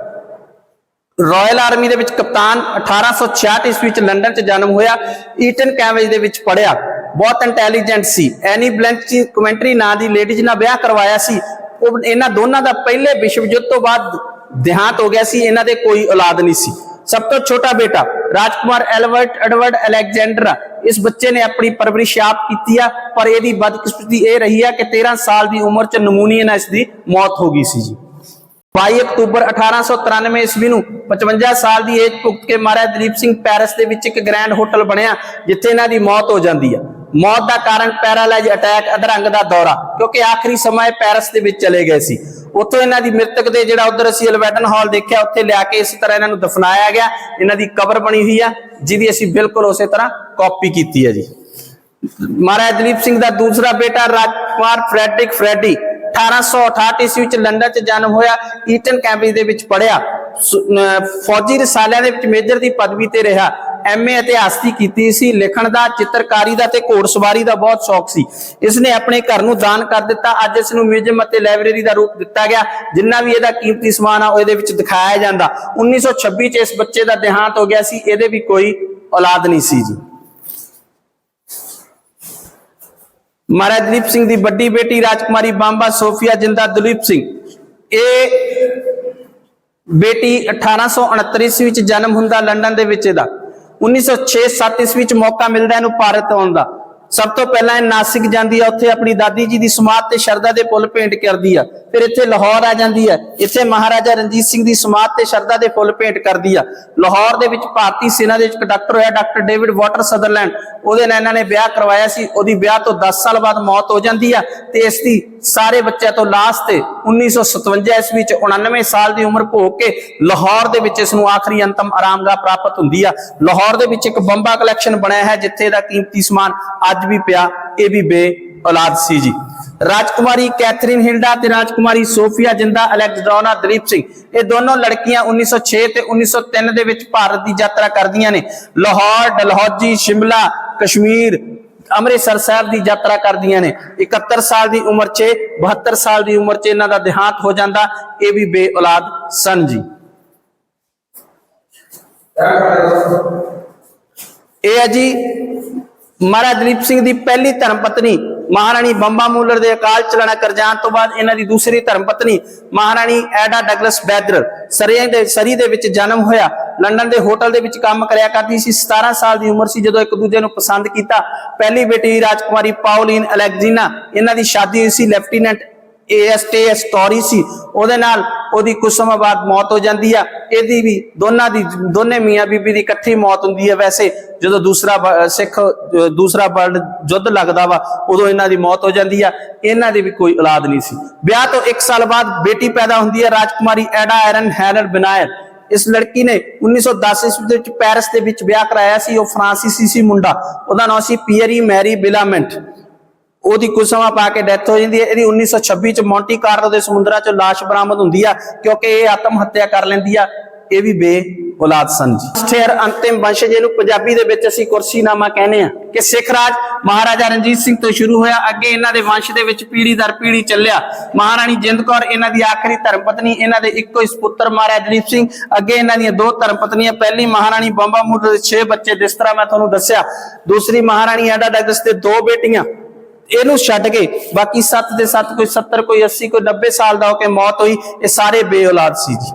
ਰਾਇਲ ਆਰਮੀ ਦੇ ਵਿੱਚ ਕਪਤਾਨ 1866 ਈਸਵੀ ਚ ਲੰਡਨ ਚ ਜਨਮ ਹੋਇਆ। ਈਟਨ ਕੈਂਬਰਿਜ ਦੇ ਵਿੱਚ ਪੜ੍ਹਿਆ। ਬਹੁਤ ਇੰਟੈਲੀਜੈਂਟ ਸੀ। ਐਨੀ ਬਲੈਂਕ ਦੀ ਕਮੈਂਟਰੀ ਨਾਂ ਦੀ ਲੇਡੀਜ਼ ਨਾਲ ਵਿਆਹ ਕਰਵਾਇਆ ਸੀ। ਉਹ ਇਹਨਾਂ ਦੋਨਾਂ ਦਾ ਪਹਿਲੇ ਵਿਸ਼ਵ ਯੁੱਧ ਤੋਂ ਬਾਅਦ ਦੇਹਾਂਤ ਹੋ ਗਿਆ ਸੀ। ਇਹਨਾਂ ਦੇ ਕੋਈ ਔਲਾਦ ਨਹੀਂ ਸੀ। ਸਭ ਤੋਂ ਛੋਟਾ ਬੇਟਾ ਰਾਜਕੁਮਾਰ ਐਲਵਰਟ ਐਡਵਰਡ ਅਲੈਗਜ਼ੈਂਡਰ। ਇਸ ਬੱਚੇ ਨੇ ਆਪਣੀ ਪਰਵਰਿਸ਼ ਆਪ ਕੀਤੀ ਆ, ਪਰ ਇਹਦੀ ਬਦਕਿਸਮਤੀ ਇਹ ਰਹੀ ਆ ਕਿ 13 ਸਾਲ ਦੀ ਉਮਰ ਚ ਨਮੂਨੀਆ ਨਾਲ ਇਸ ਦੀ ਮੌਤ ਹੋ ਗਈ ਸੀ ਜੀ। 22 ਅਕਤੂਬਰ 1893 ਈਸਵੀ ਨੂੰ 55 ਸਾਲ ਦੀ ਏਜ ਭੁਗਤ ਕੇ ਮਹਾਰਾਜ ਦਲੀਪ ਸਿੰਘ ਪੈਰਿਸ ਦੇ ਵਿੱਚ ਇੱਕ ਗ੍ਰੈਂਡ ਹੋਟਲ ਬਣਿਆ, ਜਿੱਥੇ ਇਹਨਾਂ ਦੀ ਮੌਤ ਹੋ ਜਾਂਦੀ ਆ। ਮੌਤ ਦਾ ਕਾਰਨ ਪੈਰਾਲਾਈਜ਼ ਅਟੈਕ ਅਧਰੰਗ ਦਾ ਦੌਰਾ, ਕਿਉਂਕਿ ਆਖਰੀ ਸਮਾਂ ਇਹ ਪੈਰਿਸ ਦੇ ਵਿੱਚ ਚਲੇ ਗਏ ਸੀ। ਉੱਥੋਂ ਇਹਨਾਂ ਦੀ ਮ੍ਰਿਤਕ ਦੇ ਜਿਹੜਾ ਉਧਰ ਅਸੀਂ ਐਲਵੈਟਨ ਹਾਲ ਦੇਖਿਆ, ਉੱਥੇ ਲਿਆ ਕੇ ਇਸ ਤਰ੍ਹਾਂ ਇਹਨਾਂ ਨੂੰ ਦਫਨਾਇਆ ਗਿਆ। ਇਹਨਾਂ ਦੀ ਕਬਰ ਬਣੀ ਹੋਈ ਆ, ਜਿਹਦੀ ਅਸੀਂ ਬਿਲਕੁਲ ਉਸੇ ਤਰ੍ਹਾਂ ਕਾਪੀ ਕੀਤੀ ਹੈ ਜੀ। ਮਹਾਰਾਜ ਦਲੀਪ ਸਿੰਘ ਦਾ ਦੂਸਰਾ ਬੇਟਾ ਰਾਜਕੁਮਾਰ ਫਰੈਡਰਿਕ ਫਰੈਡੀ 1868 ਈਸਵੀ ਵਿੱਚ ਲੰਡਨ 'ਚ ਜਨਮ ਹੋਇਆ, ਈਟਨ ਕੈਂਬਰਿਜ ਦੇ ਵਿੱਚ ਪੜ੍ਹਿਆ ਫੌਜੀ ਰਸਾਲਿਆਂ ਦੇ ਵਿੱਚ ਮੇਜਰ ਦੀ ਪਦਵੀ ਤੇ ਰਿਹਾ, ਐਮਏ ਇਤਿਹਾਸ ਦੀ ਕੀਤੀ ਸੀ, ਲਿਖਣ ਦਾ, ਚਿੱਤਰਕਾਰੀ ਦਾ ਤੇ ਘੋੜਸਵਾਰੀ ਦਾ ਬਹੁਤ ਸ਼ੌਕ ਸੀ। ਇਸ ਨੇ ਆਪਣੇ ਘਰ ਨੂੰ ਦਾਨ ਕਰ ਦਿੱਤਾ, ਅੱਜ ਇਸ ਨੂੰ ਮਿਊਜ਼ੀਅਮ ਅਤੇ ਲਾਇਬ੍ਰੇਰੀ ਦਾ ਰੂਪ ਦਿੱਤਾ ਗਿਆ, ਜਿੰਨਾ ਵੀ ਇਹਦਾ ਕੀਮਤੀ ਸਮਾਨ ਆ, ਉਹ ਇਹਦੇ ਵਿੱਚ ਦਿਖਾਇਆ ਜਾਂਦਾ। 1926 ਚ ਇਸ ਬੱਚੇ ਦਾ ਦੇਹਾਂਤ ਹੋ ਗਿਆ ਸੀ, ਇਹਦੇ ਵੀ ਕੋਈ ਔਲਾਦ ਨਹੀਂ ਸੀ ਜੀ। ਮਹਾਰਾਜ ਦਲੀਪ ਸਿੰਘ ਦੀ ਵੱਡੀ ਬੇਟੀ ਰਾਜਕੁਮਾਰੀ ਬਾਂਬਾ ਸੋਫੀਆ, ਜਿੰਦਾ ਦਲੀਪ ਸਿੰਘ। ਇਹ ਬੇਟੀ 1869 ਈਸਵੀ ਵਿੱਚ ਜਨਮ ਹੁੰਦਾ, ਲੰਡਨ ਦੇ ਵਿੱਚ ਇਹਦਾ 1906-7 ਈਸਵੀ ਵਿੱਚ ਮੌਕਾ ਮਿਲਦਾ ਇਹਨੂੰ ਭਾਰਤ ਆਉਣ ਦਾ। ਸਭ ਤੋਂ ਪਹਿਲਾਂ ਇਹ ਨਾਸਿਕ ਜਾਂਦੀ ਆ, ਉੱਥੇ ਆਪਣੀ ਦਾਦੀ ਜੀ ਦੀ ਸਮਾਧ ਤੇ ਸ਼ਰਧਾ ਦੇ ਫੁੱਲ ਭੇਂਟ ਕਰਦੀ ਆ। ਫਿਰ ਇੱਥੇ ਲਾਹੌਰ ਆ ਜਾਂਦੀ ਆ। ਇੱਥੇ ਮਹਾਰਾਜਾ ਰਣਜੀਤ ਸਿੰਘ ਦੀ ਸਮਾਧ ਤੇ ਸ਼ਰਧਾ ਦੇ ਫੁੱਲ ਭੇਂਟ ਕਰਦੀ ਆ। ਲਾਹੌਰ ਦੇ ਵਿੱਚ ਭਾਰਤੀ ਸੈਨਾ ਦੇ ਵਿੱਚ ਡਾਕਟਰ ਹੋਇਆ, ਡਾਕਟਰ ਡੇਵਿਡ ਵਾਟਰ ਸਦਰਲੈਂਡ। ਉਹਦੇ ਨਾਲ ਇਹਨਾਂ ਨੇ ਵਿਆਹ ਕਰਵਾਇਆ ਸੀ। ਉਹਦੀ ਵਿਆਹ ਤੋਂ 10 ਸਾਲ ਬਾਅਦ ਮੌਤ ਹੋ ਜਾਂਦੀ ਆ ਤੇ ਇਸ ਦੀ ਸਾਰੇ ਬੱਚਿਆਂ ਤੋਂ ਲਾਸਟ ਤੇ 1957 ਈਸਵੀ ਚ 99 ਸਾਲ ਦੀ ਉਮਰ ਭੋਗ ਕੇ ਲਾਹੌਰ ਦੇ ਵਿੱਚ ਇਸ ਨੂੰ ਆਖਰੀ ਅੰਤਮ ਆਰਾਮਗਾਹ ਪ੍ਰਾਪਤ ਹੁੰਦੀ ਆ। ਲਾਹੌਰ ਦੇ ਵਿੱਚ ਇੱਕ ਬੰਬਾ ਕਲੈਕਸ਼ਨ ਬਣਿਆ ਹੈ, ਜਿੱਥੇ ਦਾ ਕੀਮਤੀ ਸਮਾਨ ਅੱਜ ਵੀ ਪਿਆ, ਇਹ ਵੀ ਬੇ ਔਲਾਦ ਸੀ ਜੀ। ਰਾਜਕੁਮਾਰੀ ਕੈਥਰੀਨ ਹਿਲਡਾ ਤੇ ਰਾਜਕੁਮਾਰੀ ਸੋਫੀਆ ਜਿੰਦਾ ਅਲੈਗਜ਼ੈਂਡਰਾ ਦਲੀਪ ਸਿੰਘ, ਇਹ ਦੋਨੋਂ ਲੜਕੀਆਂ 1906 ਤੇ 1903 ਦੇ ਵਿੱਚ ਭਾਰਤ ਦੀ ਯਾਤਰਾ ਕਰਦੀਆਂ ਨੇ। ਲਾਹੌਰ, ਡਲਹੌਜੀ, ਸ਼ਿਮਲਾ, ਕਸ਼ਮੀਰ, ਅੰਮ੍ਰਿਤਸਰ ਸਾਹਿਬ ਦੀ ਯਾਤਰਾ ਕਰਦੀਆਂ ਨੇ। 71 ਸਾਲ ਦੀ ਉਮਰ 'ਚ 72 ਸਾਲ ਦੀ ਉਮਰ 'ਚ ਇਹਨਾਂ ਦਾ ਦੇਹਾਂਤ ਹੋ ਜਾਂਦਾ, ਇਹ ਵੀ ਬੇ ਔਲਾਦ ਸਨ ਜੀ। ਇਹ ਹੈ ਜੀ ਮਹਾਰਾਜ ਦਲੀਪ ਸਿੰਘ ਦੀ ਪਹਿਲੀ ਧਰਮ ਪਤਨੀ, ਮਹਾਰਾਣੀ ਬੰਬਾ ਮੂਲਰ ਦੇ ਅਕਾਲ ਚਲਾਣਾ ਕਰ ਜਾਣ ਤੋਂ ਬਾਅਦ ਇਹਨਾਂ ਦੀ ਦੂਸਰੀ ਧਰਮ ਪਤਨੀ, ਮਹਾਰਾਣੀ ਐਡਾ ਡਗਲਸ ਬੈਦਰ, ਸਰੀਆਂ ਦੇ ਸਰੀ ਦੇ ਵਿੱਚ ਜਨਮ ਹੋਇਆ। ਲੰਡਨ ਦੇ ਹੋਟਲ ਦੇ ਵਿੱਚ ਕੰਮ ਕਰਿਆ ਕਰਦੀ ਸੀ। 17 ਸਾਲ ਦੀ ਉਮਰ ਸੀ ਜਦੋਂ ਇੱਕ ਦੂਜੇ ਨੂੰ ਪਸੰਦ ਕੀਤਾ। ਪਹਿਲੀ ਬੇਟੀ ਰਾਜਕੁਮਾਰੀ ਪਾਉਲੀਨ ਅਲੈਗਜ਼ੀਨਾ, ਇਹਨਾਂ ਦੀ ਸ਼ਾਦੀ ਹੋਈ ਸੀ ਲੈਫਟੀਨੈਂਟ ਏਐਸਟੀਐਸ ਸਟੋਰੀ ਸੀ। ਉਹਦੇ ਨਾਲ ਉਹਦੀ ਕੁਝ ਸਮਾਂ ਬਾਅਦ ਮੌਤ ਹੋ ਜਾਂਦੀ ਆ। ਇਹਦੀ ਵੀ ਦੋਨਾਂ ਦੀ, ਦੋਨੇ ਮੀਆਂ ਬੀਬੀ ਦੀ ਇਕੱਠੀ ਮੌਤ ਹੁੰਦੀ ਹੈ ਵੈਸੇ। ਜਦੋਂ ਦੂਸਰਾ ਸਿੱਖ ਦੂਸਰਾ ਵਰਲਡ ਯੁੱਧ ਲੱਗਦਾ ਵਾ, ਉਦੋਂ ਇਹਨਾਂ ਦੀ ਮੌਤ ਹੋ ਜਾਂਦੀ ਆ। ਇਹਨਾਂ ਦੀ ਵੀ ਕੋਈ ਔਲਾਦ ਨਹੀਂ ਸੀ। ਵਿਆਹ ਤੋਂ 1 ਸਾਲ ਬਾਅਦ ਬੇਟੀ ਪੈਦਾ ਹੁੰਦੀ ਹੈ ਰਾਜਕੁਮਾਰੀ ਐਡਾ ਐਰਨ ਹੈਰਰ ਬਿਨਾਇਰ। ਇਸ ਲੜਕੀ ਨੇ 1910 ਈਸਵੀ ਦੇ ਵਿੱਚ ਪੈਰਿਸ ਦੇ ਵਿੱਚ ਵਿਆਹ ਕਰਾਇਆ ਸੀ। ਉਹ ਫਰਾਂਸੀਸੀ ਸੀ ਮੁੰਡਾ। ਉਹਦਾ ਨਾਮ ਸੀ ਪੀਅਰੀ ਮੈਰੀ ਬਿਲਾਮੈਂਟ। ਉਹਦੀ ਕੁਝ ਸਮਾਂ ਪਾ ਕੇ ਡੈਥ ਹੋ ਜਾਂਦੀ ਹੈ। ਇਹਦੀ 1926 ਚ ਮੌਂਟੀ ਕਾਰਲੋ ਦੇ ਸਮੁੰਦਰਾਂ ਚੋਂ ਲਾਸ਼ ਬਰਾਮਦ ਹੁੰਦੀ ਆ, ਕਿਉਂਕਿ ਇਹ ਆਤਮ ਹੱਤਿਆ ਕਰ ਲੈਂਦੀ ਆ। ਇਹ ਵੀ ਬੇ ਔਲਾਦ ਸਨ ਜੀ। ਸਥਿਰ ਅੰਤਿਮ ਵੰਸ਼ ਜਿਹਨੂੰ ਪੰਜਾਬੀ ਦੇ ਵਿੱਚ ਅਸੀਂ ਕੁਰਸੀਨਾਮਾ ਕਹਿੰਦੇ ਆ ਕਿ ਸਿੱਖ ਰਾਜ ਮਹਾਰਾਜਾ ਰਣਜੀਤ ਸਿੰਘ ਤੋਂ ਸ਼ੁਰੂ ਹੋਇਆ, ਅੱਗੇ ਇਹਨਾਂ ਦੇ ਵੰਸ਼ ਦੇ ਵਿੱਚ ਪੀੜੀ ਦਰ ਪੀੜੀ ਚੱਲਿਆ। ਮਹਾਰਾਣੀ ਜਿੰਦ ਕੌਰ, ਇਹਨਾਂ ਦੀ ਆਖਰੀ ਧਰਮ ਪਤਨੀ ਇਹਨਾਂ ਦੇ ਇੱਕੋ ਹੀ ਸੁਪੁੱਤਰ ਮਹਾਰਾਜਾ ਦਲੀਪ ਸਿੰਘ, ਅੱਗੇ ਇਹਨਾਂ ਦੀਆਂ ਦੋ ਧਰਮ ਪਤਨੀਆਂ ਪਹਿਲੀ ਮਹਾਰਾਣੀ ਬੰਬਾ ਮੁੱਢ ਦੇ 6 ਬੱਚੇ, ਜਿਸ ਤਰ੍ਹਾਂ ਮੈਂ ਤੁਹਾਨੂੰ ਦੱਸਿਆ, ਦੂਸਰੀ ਮਹਾਰਾਣੀ ਐਡਾ ਡਗਸ ਦੇ ਦੋ ਬੇਟੀਆਂ ਇਹਨੂੰ ਛੱਡ ਕੇ ਬਾਕੀ 7 ਦੇ 7 ਕੋਈ 70 ਕੋਈ 80 ਕੋਈ 90 ਸਾਲ ਦਾ ਹੋ ਕੇ ਮੌਤ ਹੋਈ, ਇਹ ਸਾਰੇ ਬੇਔਲਾਦ ਸੀ ਜੀ।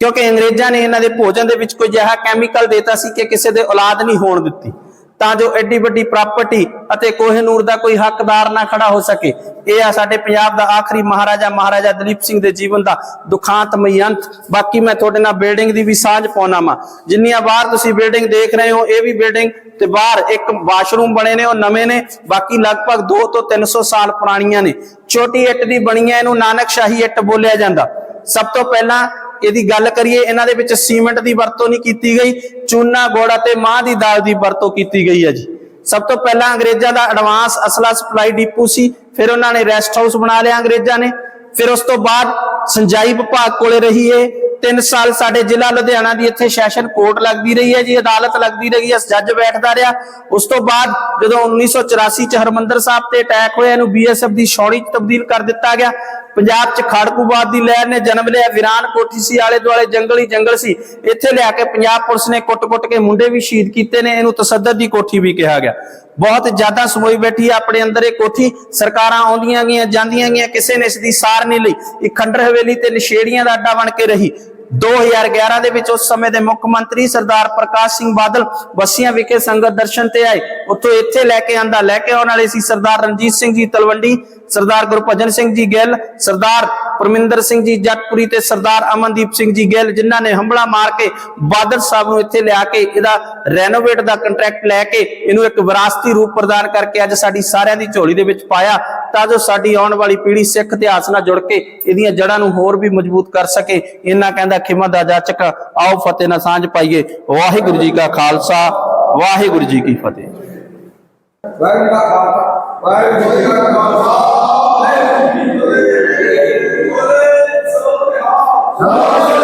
ਕਿਉਂਕਿ ਅੰਗਰੇਜ਼ਾਂ ਨੇ ਇਹਨਾਂ ਦੇ ਭੋਜਨ ਦੇ ਵਿੱਚ ਕੋਈ ਅਜਿਹਾ ਕੈਮੀਕਲ ਦਿੱਤਾ ਸੀ ਕਿ ਕਿਸੇ ਦੇ ਔਲਾਦ ਨਹੀਂ ਹੋਣ ਦਿੱਤੀ। ਤਾਂ ਜੋ ਐਡੀ ਵੱਡੀ ਪ੍ਰਾਪਰਟੀ ਅਤੇ ਕੋਹਿਨੂਰ ਦਾ ਕੋਈ ਹੱਕਦਾਰ ਨਾ ਖੜਾ ਹੋ ਸਕੇ। ਇਹ ਆ ਸਾਡੇ ਪੰਜਾਬ ਦਾ ਆਖਰੀ ਮਹਾਰਾਜਾ ਮਹਾਰਾਜਾ ਦਲੀਪ ਸਿੰਘ ਦੇ ਜੀਵਨ ਦਾ ਦੁਖਾਂਤਮਈ ਅੰਤ ਬਾਕੀ ਮੈਂ ਤੁਹਾਡੇ ਨਾਲ ਬਿਲਡਿੰਗ ਦੀ ਵੀ ਸਾਂਝ ਪਾਉਣਾ ਵਾ। ਜਿੰਨੀਆਂ ਬਾਹਰ ਤੁਸੀਂ ਬਿਲਡਿੰਗ ਦੇਖ ਰਹੇ ਹੋ, ਇਹ ਵੀ ਬਿਲਡਿੰਗ ਤੇ ਬਾਹਰ ਇੱਕ ਵਾਸ਼ਰੂਮ ਬਣੇ ਨੇ, ਉਹ ਨਵੇਂ ਨੇ। ਬਾਕੀ ਲਗਭਗ 2 ਤੋਂ 300 ਸਾਲ ਪੁਰਾਣੀਆਂ ਨੇ। ਛੋਟੀ ਇੱਟ ਦੀ ਬਣੀ ਹੈ, ਇਹਨੂੰ ਨਾਨਕ ਸ਼ਾਹੀ ਇੱਟ ਬੋਲਿਆ ਜਾਂਦਾ। ਸਭ ਤੋਂ ਪਹਿਲਾਂ ਇਹਦੀ ਗੱਲ ਕਰੀਏ, ਇਹਨਾਂ ਦੇ ਵਿੱਚ ਸੀਮੈਂਟ ਦੀ ਵਰਤੋਂ ਨਹੀਂ ਕੀਤੀ ਗਈ, ਚੂਨਾ, ਗੋੜਾ ਤੇ ਮਾਂ ਦੀ ਦਾਲ ਦੀ ਵਰਤੋਂ ਕੀਤੀ ਗਈ ਹੈ ਜੀ। ਸਭ ਤੋਂ ਪਹਿਲਾਂ ਅੰਗਰੇਜ਼ਾਂ ਦਾ ਐਡਵਾਂਸ ਅਸਲਾ ਸਪਲਾਈ ਡੀਪੂ ਸੀ, ਫਿਰ ਉਹਨਾਂ ਨੇ ਰੈਸਟ ਹਾਊਸ ਬਣਾ ਲਿਆ ਅੰਗਰੇਜ਼ਾਂ ਨੇ, ਫਿਰ ਉਸ ਤੋਂ ਬਾਅਦ ਸਿੰਜਾਈ ਵਿਭਾਗ ਕੋਲੇ ਰਹੀ ਏ। 3 ਸਾਲ ਸਾਡੇ ਜ਼ਿਲ੍ਹਾ ਲੁਧਿਆਣਾ ਦੀ ਇੱਥੇ ਸੈਸ਼ਨ ਕੋਰਟ ਲੱਗਦੀ ਰਹੀ ਹੈ ਜੀ, ਅਦਾਲਤ ਲੱਗਦੀ ਰਹੀ ਹੈ, ਜੱਜ ਬੈਠਦਾ ਰਿਹਾ। ਉਸ ਤੋਂ ਬਾਅਦ ਜਦੋਂ 1984 ਚ ਹਰਮੰਦਰ ਸਾਹਿਬ ਤੇ ਅਟੈਕ ਹੋਇਆ, ਇਹਨੂੰ ਬੀਐਸਐਫ ਦੀ ਸ਼ੌੜੀ ਚ ਤਬਦੀਲ ਕਰ ਦਿੱਤਾ ਗਿਆ। ਪੰਜਾਬ ਚ ਖਾੜਕੂਬਾਦ ਦੀ ਲਹਿਰ ਨੇ ਜਨਮ ਲਿਆ, ਵਿਰਾਨ ਕੋਠੀ ਸੀ ਆਲੇ ਦੁਆਲੇ ਜੰਗਲ ਹੀ ਜੰਗਲ ਸੀ। ਇੱਥੇ ਲਿਆ ਕੇ ਪੰਜਾਬ ਪੁਲਿਸ ਨੇ ਕੁੱਟ-ਕੁੱਟ ਕੇ ਮੁੰਡੇ ਵੀ ਸ਼ਹੀਦ ਕੀਤੇ ਨੇ, ਇਹਨੂੰ ਤਸੱਦਦ ਦੀ ਕੋਠੀ ਵੀ ਕਿਹਾ ਗਿਆ। ਬਹੁਤ ਜ਼ਿਆਦਾ ਸਮੋਈ ਬੈਠੀ ਹੈ ਆਪਣੇ ਅੰਦਰ ਇਹ ਕੋਠੀ, ਸਰਕਾਰਾਂ ਆਉਂਦੀਆਂ ਗਈਆਂ, ਜਾਂਦੀਆਂ ਗਈਆਂ, ਕਿਸੇ ਨੇ ਇਸ ਦੀ ਸਾਰ ਨਹੀਂ ਲਈ। ਇਹ ਖੰਡਰ ਹਵੇਲੀ ਤੇ ਨਸ਼ੇੜੀਆਂ ਦਾ ਅੱਡਾ ਬਣ ਕੇ ਰਹੀ। 2011 ਦੇ ਵਿੱਚ ਉਸ ਸਮੇਂ ਦੇ ਮੁੱਖ ਮੰਤਰੀ ਸਰਦਾਰ ਪ੍ਰਕਾਸ਼ ਸਿੰਘ ਬਾਦਲ ਬਸੀਆਂ ਵਿਖੇ ਸੰਗਤ ਦਰਸ਼ਨ ਤੇ ਆਏ। ਉੱਥੋਂ ਇੱਥੇ ਲੈ ਕੇ ਆਂਦਾ, ਲੈ ਕੇ ਆਉਣ ਵਾਲੇ ਸੀ ਸਰਦਾਰ ਰਣਜੀਤ ਸਿੰਘ ਜੀ ਤਲਵੰਡੀ, ਸਰਦਾਰ ਗੁਰਭਜਨ ਸਿੰਘ ਜੀ ਗਿੱਲ, ਸਰਦਾਰ ਪਰਮਿੰਦਰ ਸਿੰਘ ਜੀ ਜੱਟਪੁਰੀ ਤੇ ਸਰਦਾਰ ਅਮਨਦੀਪ ਸਿੰਘ ਜੀ ਗਿੱਲ, ਜਿਨ੍ਹਾਂ ਨੇ ਹੰਬਲਾ ਮਾਰ ਕੇ ਬਾਦਲ ਸਾਹਿਬ ਨੂੰ ਇੱਥੇ ਲਿਆ ਕੇ ਇਹਦਾ ਰੈਨੋਵੇਟ ਦਾ ਕੰਟਰੈਕਟ ਲੈ ਕੇ ਇਹਨੂੰ ਇੱਕ ਵਿਰਾਸਤੀ ਰੂਪ ਪ੍ਰਦਾਨ ਕਰਕੇ ਅੱਜ ਸਾਡੀ ਸਾਰਿਆਂ ਦੀ ਝੋਲੀ ਦੇ ਵਿੱਚ ਪਾਇਆ, ਤਾਂ ਜੋ ਸਾਡੀ ਆਉਣ ਵਾਲੀ ਪੀੜ੍ਹੀ ਸਿੱਖ ਇਤਿਹਾਸ ਨਾਲ ਜੁੜ ਕੇ ਇਹਦੀਆਂ ਜੜ੍ਹਾਂ ਨੂੰ ਹੋਰ ਵੀ ਮਜ਼ਬੂਤ ਕਰ ਸਕੇ। ਇਹਨਾਂ ਕਹਿੰਦਾ ਖਿਮਾ ਦਾ ਜਾਚਕ, ਆਓ ਫਤਿਹ ਨਾਲ ਸਾਂਝ ਪਾਈਏ। ਵਾਹਿਗੁਰੂ ਜੀ ਕਾ ਖਾਲਸਾ, ਵਾਹਿਗੁਰੂ ਜੀ ਕੀ ਫਤਿਹ। 文革考察，文革考察。来，民族的人民，我们走好。